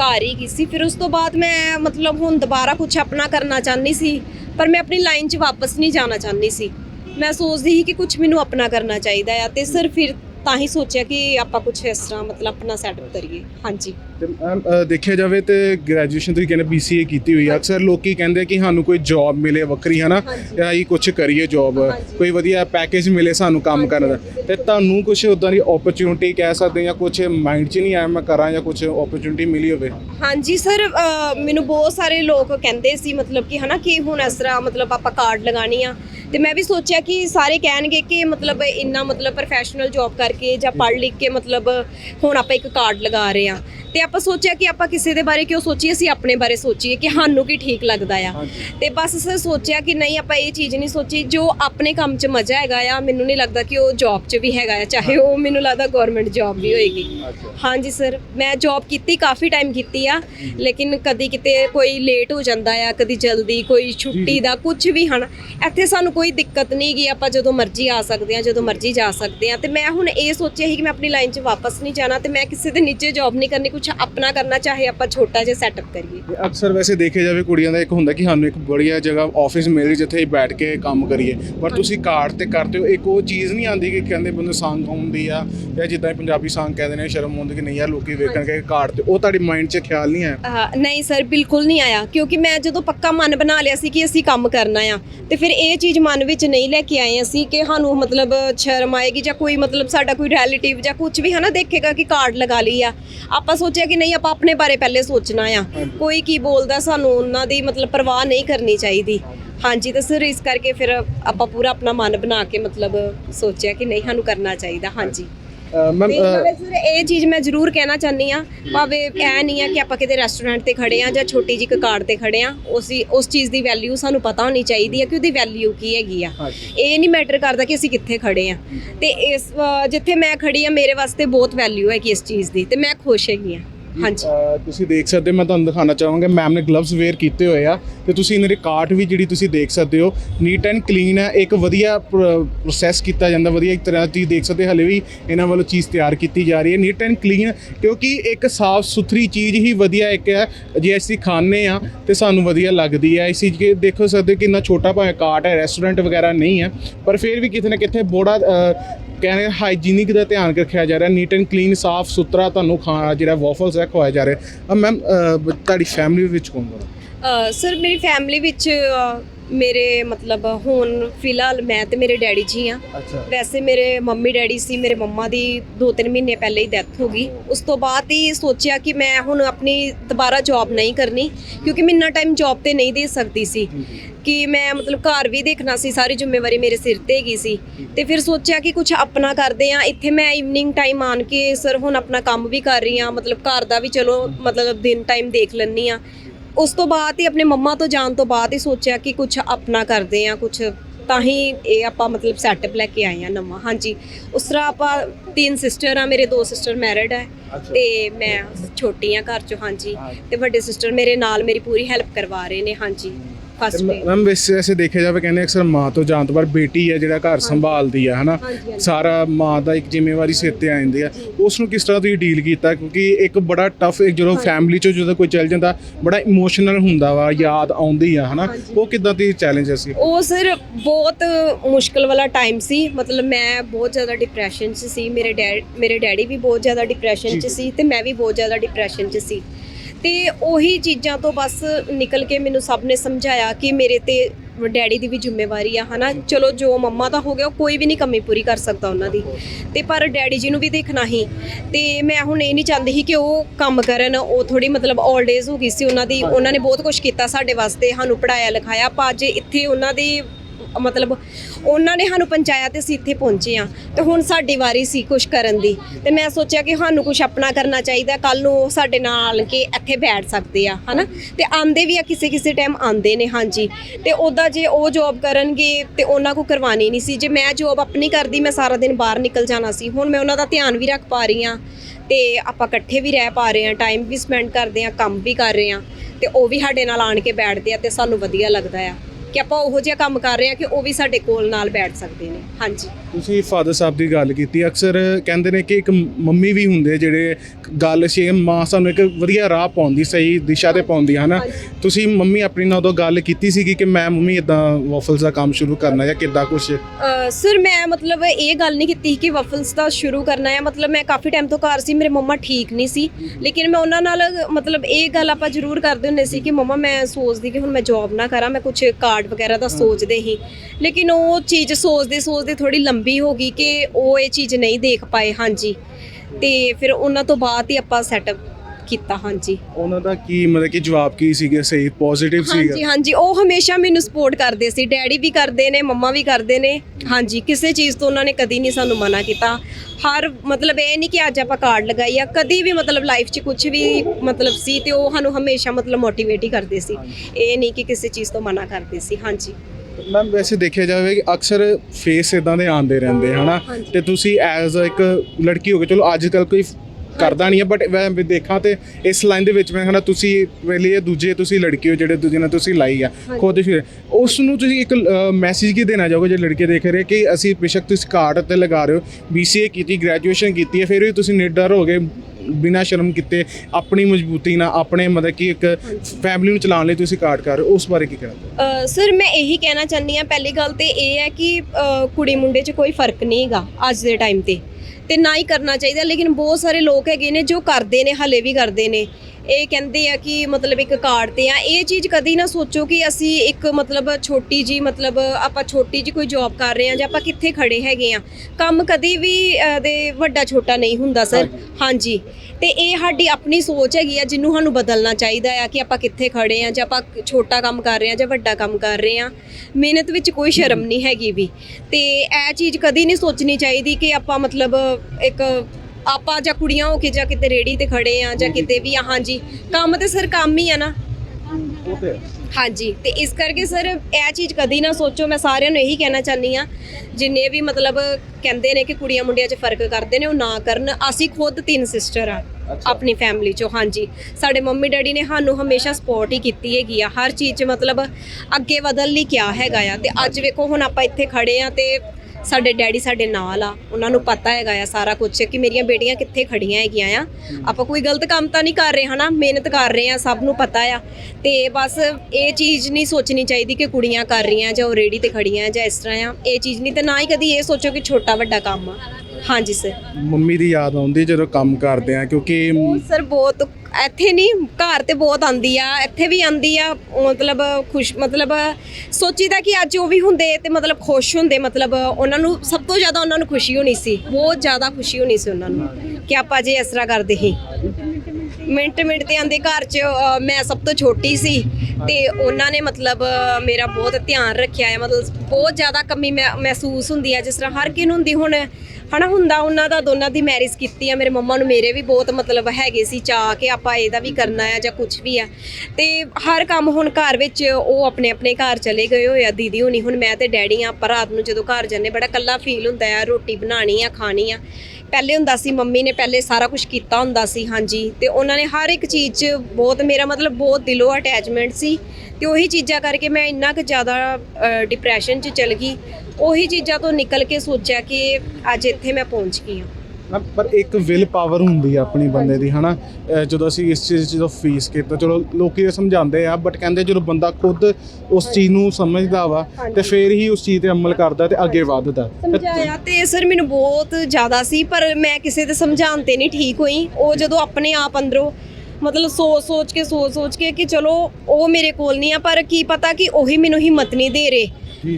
S1: ਘਰ ਹੀ ਗਈ ਸੀ। ਫਿਰ ਉਸ ਤੋਂ ਬਾਅਦ ਮੈਂ ਮਤਲਬ ਹੁਣ ਦੁਬਾਰਾ ਕੁਝ ਆਪਣਾ ਕਰਨਾ ਚਾਹੁੰਦੀ ਸੀ। ਪਰ ਮੈਂ ਆਪਣੀ ਲਾਈਨ 'ਚ ਵਾਪਸ ਨਹੀਂ ਜਾਣਾ ਚਾਹੁੰਦੀ ਸੀ। ਮੈਂ ਸੋਚਦੀ ਸੀ ਕਿ ਕੁਝ ਮੈਨੂੰ ਆਪਣਾ ਕਰਨਾ ਚਾਹੀਦਾ ਆ ਤੇ ਸਰ ਫਿਰ ਤਾਂ ਹੀ ਸੋਚਿਆ ਕਿ ਆਪਾਂ ਕੁਝ ਇਸ ਤਰ੍ਹਾਂ ਮਤਲਬ ਆਪਣਾ ਸੈਟਅਪ ਕਰੀਏ। ਹਾਂਜੀ।
S2: ਤੇ ਮੈਮ ਦੇਖਿਆ ਜਾਵੇ ਤੇ ਗ੍ਰੈਜੂਏਸ਼ਨ ਤੁਸੀਂ ਕਹਿੰਦੇ BCA ਕੀਤੀ ਹੋਈ ਆ। ਅਕਸਰ ਲੋਕੀ ਕਹਿੰਦੇ ਕਿ ਸਾਨੂੰ ਕੋਈ ਜੌਬ ਮਿਲੇ ਵੱਖਰੀ
S1: ਹਨਾ?
S2: ਜਾਂ ਇਹ ਕੁਝ ਕਰੀਏ ਜੌਬ ਕੋਈ ਵਧੀਆ ਪੈਕੇਜ ਮਿਲੇ ਸਾਨੂੰ ਕੰਮ ਕਰਨ ਦਾ। ਤੇ ਤੁਹਾਨੂੰ ਕੁਝ ਉਦਾਂ ਦੀ ਓਪਰਚ्युनिटी ਕਹਿ ਸਕਦੇ ਜਾਂ ਕੁਝ ਮਾਈਂਡ 'ਚ ਨਹੀਂ ਆਇਆ ਮੈਂ ਕਰਾਂ ਜਾਂ ਕੁਝ ਓਪਰਚ्युनिटी ਮਿਲੀ ਹੋਵੇ?
S1: ਹਾਂਜੀ ਸਰ ਮੈਨੂੰ ਬਹੁਤ ਸਾਰੇ ਲੋਕ ਕਹਿੰਦੇ ਸੀ ਮਤਲਬ ਕਿ ਹਨਾ ਕਿ ਹੁਣ ਇਸ ਤਰ੍ਹਾਂ ਮਤਲਬ ਆਪਾਂ ਕਾਰਡ ਲਗਾਣੀ ਆ। ਤੇ ਮੈਂ ਵੀ ਸੋਚਿਆ ਕਿ ਸਾਰੇ ਕਹਿਣਗੇ ਕਿ ਮਤਲਬ ਇੰਨਾ ਮਤਲਬ ਪ੍ਰੋਫੈਸ਼ਨਲ ਜੌਬ ਕਰਕੇ ਜਾਂ ਪੜ੍ਹ ਲਿਖ ਕੇ ਮਤਲਬ ਹੁਣ ਆਪਾਂ ਇੱਕ ਕਾਰਡ ਲਗਾ ਰਹੇ ਆ ਤੇ ਆਪਾਂ ਸੋਚਿਆ ਕਿ ਆਪਾਂ ਕਿਸੇ ਦੇ ਬਾਰੇ ਕਿਉਂ ਸੋਚੀਏ? ਅਸੀਂ ਆਪਣੇ ਬਾਰੇ ਸੋਚੀਏ ਕਿ ਸਾਨੂੰ ਕੀ ਠੀਕ ਲੱਗਦਾ ਆ। ਤੇ ਬਸ ਸਰ ਸੋਚਿਆ ਕਿ ਨਹੀਂ ਆਪਾਂ ਇਹ ਚੀਜ਼ ਨਹੀਂ ਸੋਚੀ। ਜੋ ਆਪਣੇ ਕੰਮ 'ਚ ਮਜ਼ਾ ਹੈਗਾ ਆ ਮੈਨੂੰ ਨਹੀਂ ਲੱਗਦਾ ਕਿ ਉਹ ਜੌਬ 'ਚ ਵੀ ਹੈਗਾ ਆ ਚਾਹੇ ਉਹ ਮੈਨੂੰ ਲੱਗਦਾ ਗਵਰਨਮੈਂਟ ਜੌਬ ਵੀ ਹੋਏਗੀ। ਹਾਂਜੀ ਸਰ ਮੈਂ ਜੌਬ ਕੀਤੀ ਕਾਫੀ ਟਾਈਮ ਕੀਤੀ ਆ ਲੇਕਿਨ ਕਦੀ ਕਿਤੇ ਕੋਈ ਲੇਟ ਹੋ ਜਾਂਦਾ ਆ ਕਦੀ ਜਲਦੀ ਕੋਈ ਛੁੱਟੀ ਦਾ ਕੁਝ ਵੀ ਹਨ ਇੱਥੇ ਸਾਨੂੰ ਕੋਈ ਦਿੱਕਤ ਨਹੀਂ ਗਈ ਆਪਾਂ ਜਦੋਂ ਮਰਜ਼ੀ ਆ ਸਕਦੇ ਆ ਜਦੋਂ ਮਰਜ਼ੀ ਜਾ ਸਕਦੇ ਆ। ਤੇ ਮੈਂ ਹੁਣ ਇਹ ਸੋਚਿਆ ਸੀ ਕਿ ਮੈਂ ਆਪਣੀ ਲਾਈਨ 'ਚ ਵਾਪਸ ਨਹੀਂ ਜਾਣਾ ਤੇ ਮੈਂ ਕਿਸੇ ਦੇ ਨੀਚੇ ਜੌਬ ਨਹੀਂ ਕਰਨੀ ਕੁਝ ਆਪਣਾ ਕਰਨਾ ਚਾਹੇ ਆਪਾਂ ਛੋਟਾ ਜਿਹਾ ਸੈਟਅਪ ਕਰੀਏ।
S2: ਅਕਸਰ ਵੈਸੇ ਦੇਖਿਆ ਜਾਵੇ ਕੁੜੀਆਂ ਦਾ ਇੱਕ ਹੁੰਦਾ ਕਿ ਸਾਨੂੰ ਇੱਕ ਬੜੀਆ ਜਗ੍ਹਾ ਆਫਿਸ ਮਿਲ ਜੇ ਜਿੱਥੇ ਬੈਠ ਕੇ ਕੰਮ ਕਰੀਏ। ਪਰ ਤੁਸੀਂ ਕਾਰਡ ਤੇ ਕਰਦੇ ਹੋ ਇੱਕ ਉਹ ਚੀਜ਼ ਨਹੀਂ ਆਉਂਦੀ ਕਿ ਕਹਿੰਦੇ ਬੰਦੇ ਸੰਗ ਹੁੰਦੀ ਆ ਜਾਂ ਜਿੱਦਾਂ ਪੰਜਾਬੀ ਸੰਗ ਕਹਿੰਦੇ ਨੇ ਸ਼ਰਮ ਹੁੰਦੀ ਕਿ ਨਹੀਂ ਯਾਰ ਲੋਕੀ ਵੇਖਣਗੇ ਕਾਰਡ ਤੇ ਉਹ ਤੁਹਾਡੀ ਮਾਈਂਡ 'ਚ ਖਿਆਲ ਨਹੀਂ ਆਇਆ?
S1: ਨਹੀਂ ਸਰ ਬਿਲਕੁਲ ਨਹੀਂ ਆਇਆ। ਕਿਉਂਕਿ ਮੈਂ ਜਦੋਂ ਪੱਕਾ ਮਨ ਬਣਾ ਲਿਆ ਸੀ ਕਿ ਅਸੀਂ ਕੰਮ ਕਰਨਾ ਆ ਤੇ ਫਿਰ ਇਹ ਚੀਜ਼ ਮਨ ਵਿੱਚ ਨਹੀਂ ਲੈ ਕੇ ਆਏ ਅਸੀਂ ਕਿ ਸਾਨੂੰ ਮਤਲਬ ਸ਼ਰਮ ਆਏਗੀ ਜਾਂ ਕੋਈ ਮਤਲਬ ਸਾਡਾ ਕੋਈ ਰਿਲੇਟਿਵ ਜਾਂ ਕੁਝ ਵੀ ਹਨਾ ਦੇਖੇਗਾ ਕਿ ਕਾਰਡ ਲਗਾ ਲਈ ਆ। ਆਪਾਂ ਸੋਚਿਆ ਕਿ ਨਹੀਂ ਆਪਾਂ ਆਪਣੇ ਬਾਰੇ ਪਹਿਲੇ ਸੋਚਣਾ ਆ। ਕੋਈ ਕੀ ਬੋਲਦਾ ਸਾਨੂੰ ਉਹਨਾਂ ਦੀ ਮਤਲਬ ਪਰਵਾਹ ਨਹੀਂ ਕਰਨੀ ਚਾਹੀਦੀ। ਹਾਂਜੀ ਤਾਂ ਸਰ ਇਸ ਕਰਕੇ ਫਿਰ ਆਪਾਂ ਪੂਰਾ ਆਪਣਾ ਮਨ ਬਣਾ ਕੇ ਮਤਲਬ ਸੋਚਿਆ ਕਿ ਨਹੀਂ ਸਾਨੂੰ ਕਰਨਾ ਚਾਹੀਦਾ। ਹਾਂਜੀ।
S2: ਮੈਮ
S1: ਸਰ ਇਹ ਚੀਜ਼ ਮੈਂ ਜ਼ਰੂਰ ਕਹਿਣਾ ਚਾਹੁੰਦੀ ਆ ਭਾਵੇਂ ਇਹ ਨਹੀਂ ਆ ਕਿ ਆਪਾਂ ਕਿਤੇ ਰੈਸਟੋਰੈਂਟ ਤੇ ਖੜੇ ਆ ਜਾਂ ਛੋਟੀ ਜਿਹੀ ਕਾਰ ਤੇ ਖੜੇ ਆ ਉਸ ਉਸ ਚੀਜ਼ ਦੀ ਵੈਲਿਊ ਸਾਨੂੰ ਪਤਾ ਹੋਣੀ ਚਾਹੀਦੀ ਆ ਕਿ ਉਹਦੀ ਵੈਲਿਊ ਕੀ ਹੈਗੀ ਆ। ਇਹ ਨਹੀਂ ਮੈਟਰ ਕਰਦਾ ਕਿ ਅਸੀਂ ਕਿੱਥੇ ਖੜੇ ਆ ਤੇ ਇਸ ਅ, ਜਿੱਥੇ ਮੈਂ ਖੜੀ ਆ ਮੇਰੇ ਵਾਸਤੇ ਬਹੁਤ ਵੈਲਿਊ ਹੈ ਕਿ ਇਸ ਚੀਜ਼ ਦੀ ਤੇ ਮੈਂ ਖੁਸ਼ ਹੈਗੀ ਆ ਹਾਂਜੀ।
S2: ਤੁਸੀਂ ਦੇਖ ਸਕਦੇ ਹੋ, ਮੈਂ ਤੁਹਾਨੂੰ ਦਿਖਾਉਣਾ ਚਾਹਾਂਗਾ ਮੈਮ ਨੇ ਗਲਵਸ ਵੇਅਰ ਕੀਤੇ ਹੋਏ ਆ ਤੇ ਤੁਸੀਂ ਇਹਨਾਂ ਦੀ ਕਾਰਟ ਵੀ ਜਿਹੜੀ ਤੁਸੀਂ ਦੇਖ ਸਕਦੇ ਹੋ ਨੀਟ ਐਂਡ ਕਲੀਨ ਹੈ ਇੱਕ ਵਧੀਆ ਪ੍ਰੋਸੈਸ ਕੀਤਾ ਜਾਂਦਾ ਵਧੀਆ ਇੱਕ ਤਰ੍ਹਾਂ ਦੀ ਦੇਖ ਸਕਦੇ ਹਲੇ ਵੀ ਇਹਨਾਂ ਵੱਲੋਂ ਚੀਜ਼ ਤਿਆਰ ਕੀਤੀ ਜਾ ਰਹੀ ਹੈ ਨੀਟ ਐਂਡ ਕਲੀਨ ਕਿਉਂਕਿ ਇੱਕ ਸਾਫ਼ ਸੁਥਰੀ ਚੀਜ਼ ਹੀ ਵਧੀਆ ਇੱਕ ਹੈ ਜੇ ਅਸੀਂ ਖਾਂਦੇ ਆ ਤੇ ਸਾਨੂੰ ਵਧੀਆ ਲੱਗਦੀ ਹੈ ਇਸੀ ਕਿ ਦੇਖੋ ਸਕਦੇ ਹੋ ਕਿੰਨਾ ਛੋਟਾ ਭਾਵੇਂ ਕਾਰਟ ਹੈ ਰੈਸਟੋਰੈਂਟ ਵਗੈਰਾ ਨਹੀਂ ਹੈ ਪਰ ਫਿਰ ਵੀ ਕਿਤੇ ਨਾ ਕਿਤੇ ਬੋੜਾ ਕਹਿੰਦੇ ਹਾਈਜੀਨਿਕ ਦਾ ਧਿਆਨ ਰੱਖਿਆ ਜਾ ਰਿਹਾ ਨੀਟ ਐਂਡ ਕਲੀਨ ਸਾਫ਼ ਸੁਥਰਾ ਤੁਹਾਨੂੰ ਖਾਣਾ ਜਿਹੜਾ ਵਾਫਲਸ ਹੈ, ਖਵਾਇਆ ਜਾ ਰਿਹਾ। ਮੈਮ ਤੁਹਾਡੀ ਫੈਮਿਲੀ ਵਿੱਚ ਕੌਣ ਕੌਣ
S1: ਸਰ ਮੇਰੀ ਫੈਮਿਲੀ ਵਿੱਚ ਮੇਰੇ ਮਤਲਬ ਹੁਣ ਫਿਲਹਾਲ ਮੈਂ ਤੇ ਮੇਰੇ ਡੈਡੀ ਜੀ ਆ।
S2: ਅੱਛਾ।
S1: ਵੈਸੇ ਮੇਰੇ ਮੰਮੀ ਡੈਡੀ ਸੀ ਮੇਰੇ ਮੰਮਾ ਦੀ 2-3 ਮਹੀਨੇ ਪਹਿਲੇ ਹੀ ਡੈਥ ਹੋ ਗਈ। ਉਸ ਤੋਂ ਬਾਅਦ ਹੀ ਸੋਚਿਆ ਕਿ ਮੈਂ ਹੁਣ ਆਪਣੀ ਦੁਬਾਰਾ ਜੌਬ ਨਹੀਂ ਕਰਨੀ ਕਿਉਂਕਿ ਮੈਂ ਇੰਨਾ ਟਾਈਮ ਜੌਬ ਤੇ ਨਹੀਂ ਦੇ ਸਕਦੀ ਸੀ। ਕਿ ਮੈਂ ਮਤਲਬ ਘਰ ਵੀ ਦੇਖਣਾ ਸੀ ਸਾਰੀ ਜ਼ਿੰਮੇਵਾਰੀ ਮੇਰੇ ਸਿਰ ਤੇ ਹੈਗੀ ਸੀ। ਤੇ ਫਿਰ ਸੋਚਿਆ ਕਿ ਕੁਝ ਆਪਣਾ ਕਰਦੇ ਆ। ਇੱਥੇ ਮੈਂ ਈਵਨਿੰਗ ਟਾਈਮ ਆਣ ਕੇ ਸਰ ਹੁਣ ਆਪਣਾ ਕੰਮ ਵੀ ਕਰ ਰਹੀ ਆ। ਮਤਲਬ ਘਰ ਦਾ ਵੀ ਚਲੋ ਮਤਲਬ ਦਿਨ ਟਾਈਮ ਦੇਖ ਲੈਂਦੀ ਆ। ਉਸ ਤੋਂ ਬਾਅਦ ਹੀ ਆਪਣੇ ਮੰਮਾ ਤੋਂ ਜਾਣ ਤੋਂ ਬਾਅਦ ਹੀ ਸੋਚਿਆ ਕਿ ਕੁਝ ਆਪਣਾ ਕਰਦੇ ਆ ਕੁਝ ਤਾਂ ਹੀ ਇਹ ਆਪਾਂ ਮਤਲਬ ਸੈਟਅਪ ਲੈ ਕੇ ਆਏ ਆ ਨਵਾਂ ਹਾਂਜੀ ਉਸ ਤਰ੍ਹਾਂ ਆਪਾਂ ਤਿੰਨ ਸਿਸਟਰ ਆ ਮੇਰੇ ਦੋ ਸਿਸਟਰ ਮੈਰਿਡ ਹੈ। ਤੇ ਮੈਂ ਛੋਟੀ ਆ ਘਰ ਚੋਂ ਹਾਂਜੀ। ਤੇ ਵੱਡੇ ਸਿਸਟਰ ਮੇਰੇ ਨਾਲ ਮੇਰੀ ਪੂਰੀ ਹੈਲਪ ਕਰਵਾ ਰਹੇ ਨੇ ਹਾਂਜੀ ਫਸਟ ਡੇ
S2: ਮੈਮ ਵੈਸੇ ਵੈਸੇ ਦੇਖਿਆ ਜਾਵੇ ਕਹਿੰਦੇ ਅਕਸਰ ਮਾਂ ਤੋਂ ਜਾਣ ਤੋਂ ਬਾਅਦ ਬੇਟੀ ਹੈ ਜਿਹੜਾ ਘਰ ਸੰਭਾਲਦੀ ਹੈ ਹਨਾ। ਸਾਰਾ ਮਾਂ ਦਾ ਇੱਕ ਜ਼ਿੰਮੇਵਾਰੀ ਸਿਰ ਤੇ ਆ ਜਾਂਦੀ ਹੈ ਉਸ ਨੂੰ ਕਿਸ ਤਰ੍ਹਾਂ ਤੁਸੀਂ ਡੀਲ ਕੀਤਾ? ਕਿਉਂਕਿ ਇੱਕ ਬੜਾ ਟਫ ਜਦੋਂ ਫੈਮਿਲੀ ਚੋਂ ਜਦੋਂ ਕੋਈ ਚੱਲ ਜਾਂਦਾ ਬੜਾ ਇਮੋਸ਼ਨਲ ਹੁੰਦਾ ਵਾ ਯਾਦ ਆਉਂਦੀ ਆ ਹਨਾ। ਉਹ ਕਿਦਾਂ ਦੀ ਚੈਲੰਜ ਸੀ?
S1: ਉਹ ਸਰ ਬਹੁਤ ਮੁਸ਼ਕਲ ਵਾਲਾ ਟਾਈਮ ਸੀ। ਮਤਲਬ ਮੈਂ ਬਹੁਤ ਜ਼ਿਆਦਾ ਡਿਪਰੈਸ਼ਨ 'ਚ ਸੀ। ਮੇਰੇ ਡੈਡ ਮੇਰੇ ਡੈਡੀ ਵੀ ਬਹੁਤ ਜ਼ਿਆਦਾ ਡਿਪਰੈਸ਼ਨ 'ਚ। ਸੀ ਤੇ ਮੈਂ ਵੀ ਬਹੁਤ ਜ਼ਿਆਦਾ ਡਿਪਰੈਸ਼ਨ 'ਚ ਸੀ। ਤੇ ਉਹੀ ਚੀਜ਼ਾਂ ਤੋਂ ਬਸ ਨਿਕਲ ਕੇ ਮੈਨੂੰ ਸਭ ਨੇ ਸਮਝਾਇਆ ਕਿ ਮੇਰੇ ਤੇ ਡੈਡੀ ਦੀ ਵੀ ਜ਼ਿੰਮੇਵਾਰੀ ਆ, ਹਨਾ? ਚਲੋ, ਜੋ ਮੰਮਾ ਦਾ ਹੋ ਗਿਆ, ਉਹ ਕੋਈ ਵੀ ਨਹੀਂ ਕਮੀ ਪੂਰੀ ਕਰ ਸਕਦਾ ਉਹਨਾਂ ਦੀ। ਤੇ ਪਰ ਡੈਡੀ ਜੀ ਨੂੰ ਵੀ ਦੇਖਣਾ ਹੀ ਤੇ ਮੈਂ ਹੁਣ ਇਹ ਨਹੀਂ ਚਾਹੁੰਦੀ ਸੀ ਕਿ ਉਹ ਕੰਮ ਕਰਨ, ਉਹ ਥੋੜੀ ਮਤਲਬ 올ਡ ਏਜ ਹੋ ਗਈ ਸੀ ਉਹਨਾਂ ਦੀ। ਉਹਨਾਂ ਨੇ ਬਹੁਤ ਕੁਝ ਕੀਤਾ ਸਾਡੇ ਵਾਸਤੇ, ਸਾਨੂੰ ਪੜਾਇਆ ਲਿਖਾਇਆ ਆਪਾਂ ਅੱਜ ਇੱਥੇ ਉਹਨਾਂ ਦੀ ਮਤਲਬ ਉਹਨਾਂ ਨੇ ਸਾਨੂੰ ਪਹੁੰਚਾਇਆ ਤੇ ਅਸੀਂ ਇੱਥੇ ਪਹੁੰਚੇ ਆ ਤੇ ਹੁਣ ਸਾਡੀ ਵਾਰੀ ਸੀ ਕੁਝ ਕਰਨ ਦੀ। ਤੇ ਮੈਂ ਸੋਚਿਆ ਕਿ ਸਾਨੂੰ ਕੁਝ ਆਪਣਾ ਕਰਨਾ ਚਾਹੀਦਾ ਕੱਲ ਨੂੰ ਉਹ ਸਾਡੇ ਨਾਲ ਕੇ ਇੱਥੇ ਬੈਠ ਸਕਦੇ ਆ, ਹਨਾ? ਤੇ ਆਂਦੇ ਵੀ ਆ, ਕਿਸੇ ਕਿਸੇ ਟਾਈਮ ਆਂਦੇ ਨੇ, ਹਾਂਜੀ। ਤੇ ਉਹਦਾ ਜੇ ਉਹ ਜੌਬ ਕਰਨਗੇ ਤੇ ਉਹਨਾਂ ਕੋ ਕਰਵਾਣੀ ਨਹੀਂ ਸੀ। ਜੇ ਮੈਂ ਜੌਬ ਆਪਣੀ ਕਰਦੀ, ਮੈਂ ਸਾਰਾ ਦਿਨ ਬਾਹਰ ਨਿਕਲ ਜਾਣਾ ਸੀ। ਹੁਣ ਮੈਂ ਉਹਨਾਂ ਦਾ ਧਿਆਨ ਵੀ ਰੱਖ ਪਾ ਰਹੀ ਆ ਤੇ ਆਪਾਂ ਇਕੱਠੇ ਵੀ ਰਹਿ ਪਾ ਰਹੇ ਆ ਟਾਈਮ ਵੀ ਸਪੈਂਡ ਕਰਦੇ ਆ, ਕੰਮ ਵੀ ਕਰ ਰਹੇ ਆ ਤੇ ਉਹ ਵੀ ਸਾਡੇ ਨਾਲ ਆਣ ਕੇ ਬੈਠਦੇ ਆ ਤੇ ਸਾਨੂੰ ਵਧੀਆ ਲੱਗਦਾ ਆ। ਕਿ ਆਪਾਂ ਉਹੋ ਜਿਹਾ ਕੰਮ ਕਰ ਰਹੇ ਆ ਕਿ ਉਹ ਵੀ ਸਾਡੇ ਕੋਲ ਨਾਲ ਬੈਠ ਸਕਦੇ ਨੇ। ਹਾਂਜੀ।
S2: ਤੁਸੀਂ ਫਾਦਰ ਸਾਹਿਬ ਦੀ ਗੱਲ ਕੀਤੀ ਅਕਸਰ ਕਹਿੰਦੇ ਨੇ ਕਿ ਇੱਕ ਮੰਮੀ ਵੀ ਹੁੰਦੇ ਜਿਹੜੇ ਗੱਲ ਸੇਮ ਮਾਂ ਸਾਨੂੰ ਇੱਕ ਵਧੀਆ ਰਾਹ ਪਾਉਂਦੀ ਸਹੀ ਦਿਸ਼ਾ ਤੇ ਪਾਉਂਦੀ ਹਨਾ? ਤੁਸੀਂ ਮੰਮੀ ਆਪਣੀ ਨਾਲ ਉਦੋਂ ਗੱਲ ਕੀਤੀ ਸੀ ਕਿ ਮੈਂ ਮੰਮੀ ਇਦਾਂ ਵਾਫਲਸ ਦਾ ਕੰਮ ਸ਼ੁਰੂ ਕਰਨਾ ਜਾਂ ਕਿੱਦਾਂ
S1: ਅ, ਸਰ ਮੈਂ ਮਤਲਬ ਇਹ ਗੱਲ ਨਹੀਂ ਕੀਤੀ ਕਿ ਵਫਲਸ ਦਾ ਸ਼ੁਰੂ ਕਰਨਾ ਹੈ। ਮਤਲਬ ਮੈਂ ਕਾਫੀ ਟਾਈਮ ਤੋਂ ਘਰ ਸੀ ਮੇਰੇ ਮੰਮਾ ਠੀਕ ਨਹੀਂ ਸੀ। ਲੇਕਿਨ ਮੈਂ ਉਹਨਾਂ ਨਾਲ ਮਤਲਬ ਇਹ ਗੱਲ ਆਪਾਂ ਜ਼ਰੂਰ ਕਰਦੇ ਹੁੰਦੇ ਸੀ ਕਿ ਮੰਮਾ ਮੈਂ ਸੋਚਦੀ ਕਿ ਹੁਣ ਮੈਂ ਜੌਬ ਨਾ ਕਰਾਂ ਮੈਂ ਕੁਝ ਕਾਰਡ ਵਗੈਰਾ ਦਾ ਸੋਚਦੇ ਹੀ। ਲੇਕਿਨ ਉਹ ਚੀਜ਼ ਸੋਚਦੇ ਸੋਚਦੇ ਥੋੜੀ ਲੰਬੀ ਹੋ ਗਈ ਕਿ ਉਹ ਇਹ ਚੀਜ਼ ਨਹੀਂ ਦੇਖ ਪਾਏ, ਹਾਂਜੀ। ਤੇ ਫਿਰ ਉਹਨਾਂ ਤੋਂ ਬਾਅਦ ਹੀ ਆਪਾਂ ਸੈਟਅਪ ਕੀਤਾ ਹਾਂਜੀ।
S2: ਉਹਨਾਂ ਦਾ ਕੀ ਮਤਲਬ ਕਿ ਜਵਾਬ ਕੀ ਸੀਗੇ? ਸਹੀ ਪੋਜ਼ਿਟਿਵ
S1: ਹਾਂਜੀ
S2: ਸੀਗਾ?
S1: ਹਾਂਜੀ ਉਹ ਹਮੇਸ਼ਾ ਮੈਨੂੰ ਸਪੋਰਟ ਕਰਦੇ ਸੀ। ਡੈਡੀ ਵੀ ਕਰਦੇ ਨੇ ਮੰਮਾ ਵੀ ਕਰਦੇ ਨੇ। ਹਾਂਜੀ ਕਿਸੇ ਚੀਜ਼ ਤੋਂ ਉਹਨਾਂ ਨੇ ਕਦੀ ਨਹੀਂ ਸਾਨੂੰ ਮਨਾ ਕੀਤਾ। ਹਰ ਮਤਲਬ ਇਹ ਨਹੀਂ ਕਿ ਅੱਜ ਆਪਾਂ ਕਾਰਡ ਲਗਾਈ ਆ ਕਦੀ ਵੀ ਮਤਲਬ ਲਾਈਫ 'ਚ ਕੁਝ ਵੀ ਮਤਲਬ ਸੀ ਤੇ ਉਹ ਸਾਨੂੰ ਹਮੇਸ਼ਾ ਮਤਲਬ ਮੋਟੀਵੇਟ ਹੀ ਕਰਦੇ ਸੀ। ਇਹ ਨਹੀਂ ਕਿ ਕਿਸੇ ਚੀਜ਼ ਤੋਂ ਮਨਾ ਕਰਦੇ ਸੀ। ਹਾਂਜੀ।
S2: ਮੈਮ ਵੈਸੇ ਦੇਖਿਆ ਜਾਵੇ ਕਿ ਅਕਸਰ ਫੇਸ ਇਦਾਂ ਦੇ ਆਉਂਦੇ ਰਹਿੰਦੇ ਹਨਾ?
S1: ਹਾਂਜੀ।
S2: ਤੇ ਤੁਸੀਂ ਐਜ਼ ਇੱਕ ਲੜਕੀ ਹੋ ਕੇ ਚਲੋ ਅੱਜ ਕੱਲ ਕੋਈ ਕਰਦਾ ਨਹੀਂ ਹੈ ਬਟ ਮੈਂ ਵੀ ਦੇਖਾਂ ਤੇ ਇਸ ਲਾਈਨ ਦੇ ਵਿੱਚ ਮੈਂ ਕਹਿੰਦਾ ਤੁਸੀਂ ਪਹਿਲੇ ਜਾਂ ਦੂਜੇ ਤੁਸੀਂ ਲੜਕੀ ਹੋ ਜਿਹੜੇ ਦੂਜੇ ਨਾਲ ਤੁਸੀਂ ਲਾਈ ਆ ਖੁਦ ਫਿਰ ਉਸ ਨੂੰ ਤੁਸੀਂ ਇੱਕ ਮੈਸੇਜ ਕੀ ਦੇਣਾ ਚਾਹੋਗੇ ਜੇ ਲੜਕੇ ਦੇਖ ਰਹੇ ਕਿ ਅਸੀਂ ਬੇਸ਼ੱਕ ਤੁਸੀਂ ਕਾਰਡ ਤੇ ਲਗਾ ਰਹੇ ਹੋ BCA ਕੀਤੀ ਗ੍ਰੈਜੂਏਸ਼ਨ ਕੀਤੀ ਹੈ ਫਿਰ ਵੀ ਤੁਸੀਂ ਨਿਡਰ ਹੋ ਗਏ ਬਿਨਾਂ ਸ਼ਰਮ ਕੀਤੇ ਆਪਣੀ ਮਜ਼ਬੂਤੀ ਨਾਲ ਆਪਣੇ ਮਤਲਬ ਕਿ ਇੱਕ ਫੈਮਿਲੀ ਨੂੰ ਚਲਾਉਣ ਲਈ ਤੁਸੀਂ ਕਾਰਡ ਕਰ ਰਹੇ ਉਸ ਬਾਰੇ ਕੀ?
S1: ਅ, ਸਰ ਮੈਂ ਇਹੀ ਕਹਿਣਾ ਚਾਹੁੰਦੀ ਆ ਪਹਿਲੀ ਗੱਲ ਤੇ ਇਹ ਹੈ ਕਿ ਕੁੜੀ ਮੁੰਡੇ 'ਚ ਕੋਈ ਫ਼ਰਕ ਨਹੀਂ ਹੈਗਾ ਅੱਜ ਦੇ ਟਾਈਮ ਤੇ। ਤੇ ਨਾ ਹੀ ਕਰਨਾ ਚਾਹੀਦਾ। ਲੇਕਿਨ ਬਹੁਤ ਸਾਰੇ ਲੋਕ ਹੈਗੇ ਨੇ ਜੋ ਕਰਦੇ ਨੇ, ਹਲੇ ਵੀ ਕਰਦੇ ਨੇ। ਇਹ ਕਹਿੰਦੇ ਆ ਕਿ ਮਤਲਬ ਇੱਕ ਕਾਰਡ ਤੇ ਆ। ਇਹ ਚੀਜ਼ ਕਦੀ ਨਾ ਸੋਚੋ ਕਿ ਅਸੀਂ ਇੱਕ ਮਤਲਬ ਛੋਟੀ ਜੀ ਮਤਲਬ ਆਪਾਂ ਛੋਟੀ ਜੀ ਕੋਈ ਜੌਬ ਕਰ ਰਹੇ ਆ ਜਾਂ ਆਪਾਂ ਕਿੱਥੇ ਖੜੇ ਹੈਗੇ ਆ। ਕੰਮ ਕਦੀ ਵੀ ਦੇ ਵੱਡਾ ਛੋਟਾ ਨਹੀਂ ਹੁੰਦਾ ਸਰ। ਹਾਂਜੀ। ਤੇ ਇਹ ਸਾਡੀ ਆਪਣੀ ਸੋਚ ਹੈਗੀ ਆ ਜਿਹਨੂੰ ਸਾਨੂੰ ਬਦਲਣਾ ਚਾਹੀਦਾ ਆ ਕਿ ਆਪਾਂ ਕਿੱਥੇ ਖੜੇ ਆ ਜਾਂ ਆਪਾਂ ਛੋਟਾ ਕੰਮ ਕਰ ਰਹੇ ਆ ਜਾਂ ਵੱਡਾ ਕੰਮ ਕਰ ਰਹੇ ਆ। ਮਿਹਨਤ ਵਿੱਚ ਕੋਈ ਸ਼ਰਮ ਨਹੀਂ ਹੈਗੀ ਵੀ। ਤੇ ਇਹ ਚੀਜ਼ ਕਦੀ ਨਹੀਂ ਸੋਚਣੀ ਚਾਹੀਦੀ ਕਿ ਆਪਾਂ ਮਤਲਬ ਇੱਕ ਆਪਾਂ ਜਾਂ ਕੁੜੀਆਂ ਹੋ ਕੇ ਜਾਂ ਕਿਤੇ ਰੇੜੀ ਤੇ ਖੜੇ ਆ ਜਾਂ ਕਿਤੇ ਵੀ ਆ ਹਾਂਜੀ ਕੰਮ ਤੇ ਸਰ ਕੰਮ ਹੀ ਆ ਨਾ।
S2: ਉਹ ਤੇ ਹੈ।
S1: ਹਾਂਜੀ ਤੇ ਇਸ ਕਰਕੇ ਸਰ ਇਹ ਚੀਜ਼ ਕਦੀ ਨਾ ਸੋਚੋ ਮੈਂ ਸਾਰਿਆਂ ਨੂੰ ਇਹੀ ਕਹਿਣਾ ਚਾਹਨੀ ਆ ਜਿੰਨੇ ਵੀ ਮਤਲਬ ਕਹਿੰਦੇ ਨੇ ਕਿ ਕੁੜੀਆਂ ਮੁੰਡਿਆਂ 'ਚ ਫ਼ਰਕ ਕਰਦੇ ਨੇ ਉਹ ਨਾ ਕਰਨ। ਅਸੀਂ ਖੁਦ ਤਿੰਨ ਸਿਸਟਰ ਆ ਆਪਣੀ ਫੈਮਿਲੀ ਚੋਂ ਹਾਂਜੀ। ਸਾਡੇ ਮੰਮੀ ਡੈਡੀ ਨੇ ਸਾਨੂੰ ਹਮੇਸ਼ਾ ਸਪੋਰਟ ਹੀ ਕੀਤੀ ਹੈਗੀ ਆ। ਹਰ ਚੀਜ਼ 'ਚ ਮਤਲਬ ਅੱਗੇ ਵਧਣ ਲਈ ਕਿਹਾ ਹੈਗਾ ਆ। ਤੇ ਅੱਜ ਵੇਖੋ ਹੁਣ ਆਪਾਂ ਇੱਥੇ ਖੜੇ ਆ ਤੇ ਸਾਡੇ ਡੈਡੀ ਸਾਡੇ ਨਾਲ ਆ ਉਹਨਾਂ ਨੂੰ ਪਤਾ ਹੈਗਾ ਆ ਸਾਰਾ ਕੁਝ ਕਿ ਮੇਰੀਆਂ ਬੇਟੀਆਂ ਕਿੱਥੇ ਖੜੀਆਂ ਹੈਗੀਆਂ ਆ। ਆਪਾਂ ਕੋਈ ਗਲਤ ਕੰਮ ਤਾਂ ਨਹੀਂ ਕਰ ਰਹੇ ਹਨਾ? ਮਿਹਨਤ ਕਰ ਰਹੇ ਆ ਸਭ ਨੂੰ ਪਤਾ ਆ। ਤੇ ਬਸ ਇਹ ਚੀਜ਼ ਨਹੀਂ ਸੋਚਣੀ ਚਾਹੀਦੀ ਕਿ ਕੁੜੀਆਂ ਕਰ ਰਹੀਆਂ ਜਾਂ ਉਹ ਰੇੜੀ ਤੇ ਖੜੀਆਂ ਜਾਂ ਇਸ ਤਰ੍ਹਾਂ ਆ। ਇਹ ਚੀਜ਼ ਨਹੀਂ ਤੇ ਨਾ ਹੀ ਕਦੀ ਇਹ ਸੋਚੋ ਕਿ ਛੋਟਾ ਵੱਡਾ ਕੰਮ ਆ। ਹਾਂਜੀ ਸਰ
S2: ਮੰਮੀ ਦੀ ਯਾਦ ਆਉਂਦੀ ਜਦੋਂ ਕੰਮ ਕਰਦੇ ਆ ਕਿਉਂਕਿ
S1: ਉਹ ਸਰ ਬਹੁਤ ਇੱਥੇ ਨਹੀਂ ਘਰ ਤੇ ਬਹੁਤ ਆਂਦੀ ਆ ਇੱਥੇ ਵੀ ਆਂਦੀ ਆ ਮਤਲਬ ਖੁਸ਼ ਮਤਲਬ ਸੋਚੀਦਾ ਕਿ ਅੱਜ ਉਹ ਵੀ ਹੁੰਦੇ ਤੇ ਮਤਲਬ ਖੁਸ਼ ਹੁੰਦੇ ਮਤਲਬ ਉਹਨਾਂ ਨੂੰ ਸਭ ਤੋਂ ਜ਼ਿਆਦਾ ਉਹਨਾਂ ਨੂੰ ਖੁਸ਼ੀ ਹੋਣੀ ਸੀ ਬਹੁਤ ਜ਼ਿਆਦਾ ਖੁਸ਼ੀ ਹੋਣੀ ਸੀ ਉਹਨਾਂ ਨੂੰ ਕਿ ਆਪਾਂ ਜੇ ਇਸ ਤਰ੍ਹਾਂ ਕਰਦੇ ਸੀ। ਮਿੰਟ ਮਿੰਟ ਤੇ ਆਂਦੇ ਘਰ 'ਚ ਅ, ਮੈਂ ਸਭ ਤੋਂ ਛੋਟੀ ਸੀ ਤੇ ਉਹਨਾਂ ਨੇ ਮਤਲਬ ਅ, ਮੇਰਾ ਬਹੁਤ ਧਿਆਨ ਰੱਖਿਆ ਹੈ ਮਤਲਬ ਬਹੁਤ ਜ਼ਿਆਦਾ ਕਮੀ ਮਹਿਸੂਸ ਹੁੰਦੀ ਹੈ ਜਿਸ ਤਰ੍ਹਾਂ ਹਰ ਕਿਨ ਹੁੰਦੀ ਹੁਣ ਹਨਾ, ਹੁੰਦਾ ਉਹਨਾਂ ਦਾ, ਦੋਨਾਂ ਦੀ ਮੈਰਿਜ ਕੀਤੀ ਆ। ਮੇਰੇ ਮੰਮਾ ਨੂੰ ਮੇਰੇ ਵੀ ਬਹੁਤ ਮਤਲਬ ਹੈਗੇ ਸੀ ਚਾਹ ਕਿ ਆਪਾਂ ਇਹਦਾ ਵੀ ਕਰਨਾ ਆ ਜਾਂ ਕੁਝ ਵੀ ਆ। ਤੇ ਹਰ ਕੰਮ ਹੁਣ ਘਰ ਵਿੱਚ ਉਹ ਆਪਣੇ ਆਪਣੇ ਘਰ ਚਲੇ ਗਏ ਹੋਏ ਆ। ਦੀਦੀ ਹੁਣੀ, ਹੁਣ ਮੈਂ ਤੇ ਡੈਡੀ ਆ ਪਰ ਰਾਤ ਨੂੰ ਜਦੋਂ ਘਰ ਜਾਂਦੇ, ਬੜਾ ਕੱਲਾ ਫੀਲ ਹੁੰਦਾ ਆ, ਰੋਟੀ ਬਣਾਣੀ ਆ, ਖਾਣੀ ਆ। ਪਹਿਲੇ ਹੁੰਦਾ ਸੀ, ਮੰਮੀ ਨੇ ਪਹਿਲੇ ਸਾਰਾ ਕੁਝ ਕੀਤਾ ਹੁੰਦਾ ਸੀ, ਹਾਂਜੀ। ਤੇ ਉਹਨਾਂ ਨੇ ਹਰ ਇੱਕ ਚੀਜ਼ 'ਚ ਬਹੁਤ, ਮੇਰਾ ਮਤਲਬ ਬਹੁਤ ਦਿਲੋਂ ਅਟੈਚਮੈਂਟ ਸੀ। ਤੇ ਉਹੀ ਚੀਜ਼ਾਂ ਕਰਕੇ ਮੈਂ ਇੰਨਾ ਕੁ ਜ਼ਿਆਦਾ ਡਿਪਰੈਸ਼ਨ 'ਚ ਚਲ ਗਈ। ਉਹੀ ਚੀਜ਼ਾਂ ਤੋਂ ਨਿਕਲ ਕੇ ਸੋਚਿਆ ਕਿ ਅੱਜ ਇੱਥੇ ਮੈਂ ਪਹੁੰਚ ਗਈ ਹਾਂ।
S2: ਨਾ ਪਰ ਇੱਕ ਵਿਲ ਪਾਵਰ ਹੁੰਦੀ ਆ ਆਪਣੀ ਬੰਦੇ ਦੀ ਹਨਾ? ਜਦੋਂ ਅਸੀਂ ਇਸ ਚੀਜ਼ ਜਦੋਂ ਫੇਸ ਕੀਤਾ ਚਲੋ ਲੋਕੀ ਇਹ ਸਮਝਾਉਂਦੇ ਆ ਬਟ ਕਹਿੰਦੇ ਜਦੋਂ ਬੰਦਾ ਖੁਦ ਉਸ ਚੀਜ਼ ਨੂੰ ਸਮਝਦਾ ਵਾ ਤੇ ਫਿਰ ਹੀ ਉਸ ਚੀਜ਼ ਤੇ ਅਮਲ ਕਰਦਾ ਤੇ ਅੱਗੇ ਵੱਧਦਾ।
S1: ਸਮਝਾਇਆ ਤੇ ਸਰ ਮੈਨੂੰ ਬਹੁਤ ਜ਼ਿਆਦਾ ਸੀ ਪਰ ਮੈਂ ਕਿਸੇ ਦੇ ਸਮਝਾਉਣ ਤੇ ਨਹੀਂ ਠੀਕ ਹੋਈ। ਉਹ ਜਦੋਂ ਆਪਣੇ ਆਪ ਅੰਦਰੋਂ ਮਤਲਬ ਸੋਚ ਸੋਚ ਕੇ ਸੋਚ ਸੋਚ ਕੇ ਕਿ ਚਲੋ ਉਹ ਮੇਰੇ ਕੋਲ ਨਹੀਂ ਆ ਪਰ ਕੀ ਪਤਾ ਕਿ ਉਹੀ ਮੈਨੂੰ ਹਿੰਮਤ ਨਹੀਂ ਦੇ ਰਹੇ।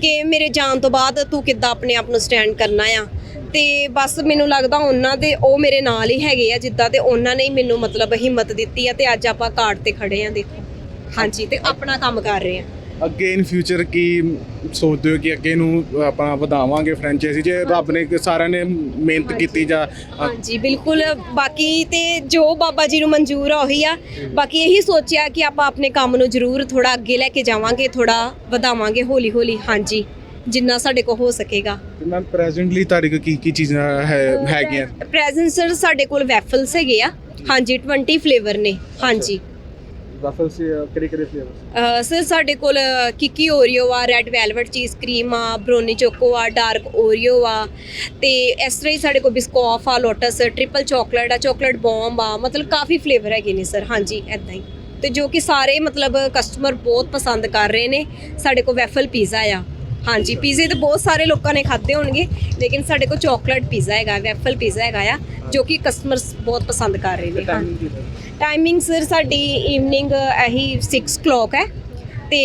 S1: ਕਿ ਮੇਰੇ ਜਾਣ ਤੋਂ ਬਾਅਦ ਤੂੰ ਕਿੱਦਾਂ ਆਪਣੇ ਆਪ ਨੂੰ ਸਟੈਂਡ ਕਰਨਾ ਆ। ਤੇ ਬਸ ਮੈਨੂੰ ਲੱਗਦਾ ਉਹਨਾਂ ਦੇ, ਉਹ ਮੇਰੇ ਨਾਲ ਹੀ ਹੈਗੇ ਆ, ਜਿੱਦਾਂ ਤੇ ਉਹਨਾਂ ਨੇ ਹੀ ਮੈਨੂੰ ਮਤਲਬ ਹਿੰਮਤ ਦਿੱਤੀ ਆ ਤੇ ਅੱਜ ਆਪਾਂ ਕਾਰਡ ਤੇ ਖੜੇ ਆ, ਦੇਖੋ। ਹਾਂਜੀ, ਤੇ ਆਪਣਾ ਕੰਮ ਕਰ ਰਹੇ ਆ।
S2: ਅੱਗੇ ਇਨ ਫਿਊਚਰ ਕੀ ਸੋਚਦੇ ਹੋ ਕਿ ਅੱਗੇ ਨੂੰ ਆਪਾਂ ਵਧਾਵਾਂਗੇ ਫਰੈਂਚਾਈਜ਼ੀ ਜੇ ਰੱਬ ਨੇ ਸਾਰਿਆਂ ਨੇ ਮਿਹਨਤ ਕੀਤੀ ਜਾਂ
S1: ਹਾਂਜੀ ਬਿਲਕੁਲ। ਬਾਕੀ ਤੇ ਜੋ ਬਾਬਾ ਜੀ ਨੂੰ ਮਨਜ਼ੂਰ ਆ ਉਹੀ ਆ। ਬਾਕੀ ਇਹੀ ਸੋਚਿਆ ਕਿ ਆਪਾਂ ਆਪਣੇ ਕੰਮ ਨੂੰ ਜ਼ਰੂਰ ਥੋੜਾ ਅੱਗੇ ਲੈ ਕੇ ਜਾਵਾਂਗੇ ਥੋੜਾ ਵਧਾਵਾਂਗੇ ਹੌਲੀ ਹੌਲੀ ਹਾਂਜੀ ਜਿੰਨਾ ਸਾਡੇ ਕੋਲ ਹੋ ਸਕੇਗਾ।
S2: ਮੈਂ ਪ੍ਰੈਜ਼ੈਂਟਲੀ ਤਾਰੀਖ ਕੀ ਕੀ ਚੀਜ਼ਾਂ ਹੈ ਹੈਗੀਆਂ?
S1: ਪ੍ਰੈਜ਼ੈਂਟ ਸਰ ਸਾਡੇ ਕੋਲ ਵੈਫਲਸ ਹੈਗੇ ਆ। ਹਾਂਜੀ 20 ਫਲੇਵਰ ਨੇ। ਹਾਂਜੀ।
S2: ਵਫਲਸ ਕਿਹੜੇ ਕਿਹੜੇ ਫਲੇਵਰਸ
S1: ਸਰ ਸਾਡੇ ਕੋਲ ਕਿਕੀ ਓਰੀਓ ਆ ਰੈਡ ਵੈਲਵਟ ਚੀਜ਼ ਕਰੀਮ ਆ ਬ੍ਰੋਨੀ ਚੋਕੋ ਆ ਡਾਰਕ ਓਰੀਓ ਆ ਤੇ ਇਸ ਤਰ੍ਹਾਂ ਹੀ ਸਾਡੇ ਕੋਲ ਬਿਸਕੌਫ ਆ ਲੋਟਸ ਟ੍ਰਿਪਲ ਚਾਕਲੇਟ ਆ ਚਾਕਲੇਟ ਬੌਮ ਆ ਮਤਲਬ ਕਾਫੀ ਫਲੇਵਰ ਹੈਗੇ ਨੇ ਸਰ। ਹਾਂਜੀ ਐਦਾਂ ਹੀ। ਤੇ ਜੋ ਕਿ ਸਾਰੇ ਮਤਲਬ ਕਸਟਮਰ ਬਹੁਤ ਪਸੰਦ ਕਰ ਰਹੇ ਨੇ ਸਾਡੇ ਕੋਲ ਵੈਫਲ ਪੀਜ਼ਾ ਆ। ਹਾਂਜੀ ਪੀਜ਼ੇ ਤੇ ਬਹੁਤ ਸਾਰੇ ਲੋਕਾਂ ਨੇ ਖਾਦੇ ਹੋਣਗੇ ਲੇਕਿਨ ਸਾਡੇ ਕੋਲ ਚਾਕਲੇਟ ਪੀਜ਼ਾ ਹੈਗਾ ਵੈਫਲ ਪੀਜ਼ਾ ਹੈਗਾ ਆ ਜੋ ਕਿ ਕਸਟਮਰਸ ਬਹੁਤ ਪਸੰਦ ਕਰ ਰਹੇ ਨੇ ਹਾਂ ਟਾਈਮਿੰਗ ਟਾਈਮਿੰਗ ਸਰ ਸਾਡੀ ਈਵਨਿੰਗ ਇਹੀ 6 ਕਲੌਕ ਹੈ ਤੇ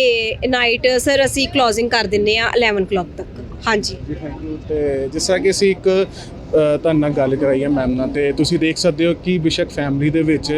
S1: ਨਾਈਟ ਸਰ ਅਸੀਂ ਕਲੋਜ਼ਿੰਗ ਕਰ ਦਿੰਨੇ ਆ 11 ਕਲੋਕ ਤੱਕ। ਹਾਂਜੀ।
S2: ਜੀ ਥੈਂਕ ਯੂ ਤੇ ਜਿਸ ਤਰ੍ਹਾਂ ਕਿ ਅਸੀਂ ਇੱਕ ਤੁਹਾਡੇ ਨਾਲ ਗੱਲ ਕਰਾਈ ਹੈ ਮੈਮ ਨਾਲ ਤੇ ਤੁਸੀਂ ਦੇਖ ਸਕਦੇ ਹੋ ਕਿ ਬਿਸ਼ਕ ਫੈਮਿਲੀ ਦੇ ਵਿੱਚ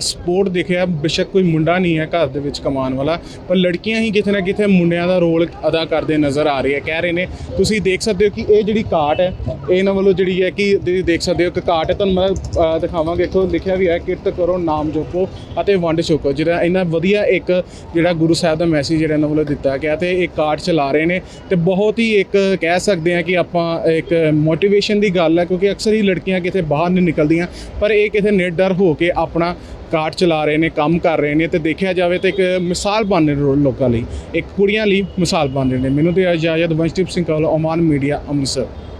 S2: ਸਪੋਰਟ ਦਿਖਿਆ ਬਿਸ਼ਕ ਕੋਈ ਮੁੰਡਾ ਨਹੀਂ ਹੈ ਘਰ ਦੇ ਵਿੱਚ ਕਮਾਉਣ ਵਾਲਾ ਪਰ ਲੜਕੀਆਂ ਹੀ ਕਿਤੇ ਨਾ ਕਿਤੇ ਮੁੰਡਿਆਂ ਦਾ ਰੋਲ ਅਦਾ ਕਰਦੇ ਨਜ਼ਰ ਆ ਰਹੀ ਹੈ ਕਹਿ ਰਹੇ ਨੇ। ਤੁਸੀਂ ਦੇਖ ਸਕਦੇ ਹੋ ਕਿ ਇਹ ਜਿਹੜੀ ਕਾਟ ਹੈ ਇਹ ਇਹਨਾਂ ਵੱਲੋਂ ਜਿਹੜੀ ਹੈ ਕਿ ਤੁਸੀਂ ਦੇਖ ਸਕਦੇ ਹੋ ਕਿ ਕਾਟ ਹੈ ਤੁਹਾਨੂੰ ਮੈਂ ਅ, ਦਿਖਾਵਾਂਗੇ ਇੱਥੋਂ ਲਿਖਿਆ ਵੀ ਹੈ ਕਿਰਤ ਕਰੋ ਨਾਮ ਜਪੋ ਅਤੇ ਵੰਡ ਛਕੋ ਜਿਹੜਾ ਇਹਨਾਂ ਵਧੀਆ ਇੱਕ ਜਿਹੜਾ ਗੁਰੂ ਸਾਹਿਬ ਦਾ ਮੈਸੇਜ ਜਿਹੜਾ ਇਹਨਾਂ ਵੱਲੋਂ ਦਿੱਤਾ ਗਿਆ ਤੇ ਇਹ ਕਾਰਡ ਚਲਾ ਰਹੇ ਨੇ ਤੇ ਬਹੁਤ ਹੀ ਇੱਕ ਕਹਿ ਸਕਦੇ ਆ ਕਿ ਆਪਾਂ ਇੱਕ ਮੋਟੀਵੇਸ਼ਨ ਦੀ ਗੱਲ ਗੱਲ ਹੈ ਕਿਉਂਕਿ ਅਕਸਰ ਹੀ ਲੜਕੀਆਂ ਕਿਤੇ ਬਾਹਰ ਨਹੀਂ ਨਿਕਲਦੀਆਂ, ਪਰ ਇਹ ਕਿਤੇ ਨਿਡਰ ਹੋ ਕੇ ਆਪਣਾ ਕਾਰਡ ਚਲਾ ਰਹੇ ਨੇ, ਕੰਮ ਕਰ ਰਹੇ ਨੇ ਤੇ ਦੇਖਿਆ ਜਾਵੇ ਤਾਂ ਇੱਕ ਮਿਸਾਲ ਬਣ ਰਹੇ ਨੇ ਲੋਕਾਂ ਲਈ। ਇੱਕ ਕੁੜੀਆਂ ਲਈ ਮਿਸਾਲ ਬਣ ਰਹੇ ਨੇ। ਮੈਨੂੰ ਤੇ ਇਜਾਜ਼ਤ, ਵੰਸ਼ਦੀਪ ਸਿੰਘ ਕੌਲ ਓਮਾਨ ਮੀਡੀਆ, ਅੰਮ੍ਰਿਤਸਰ।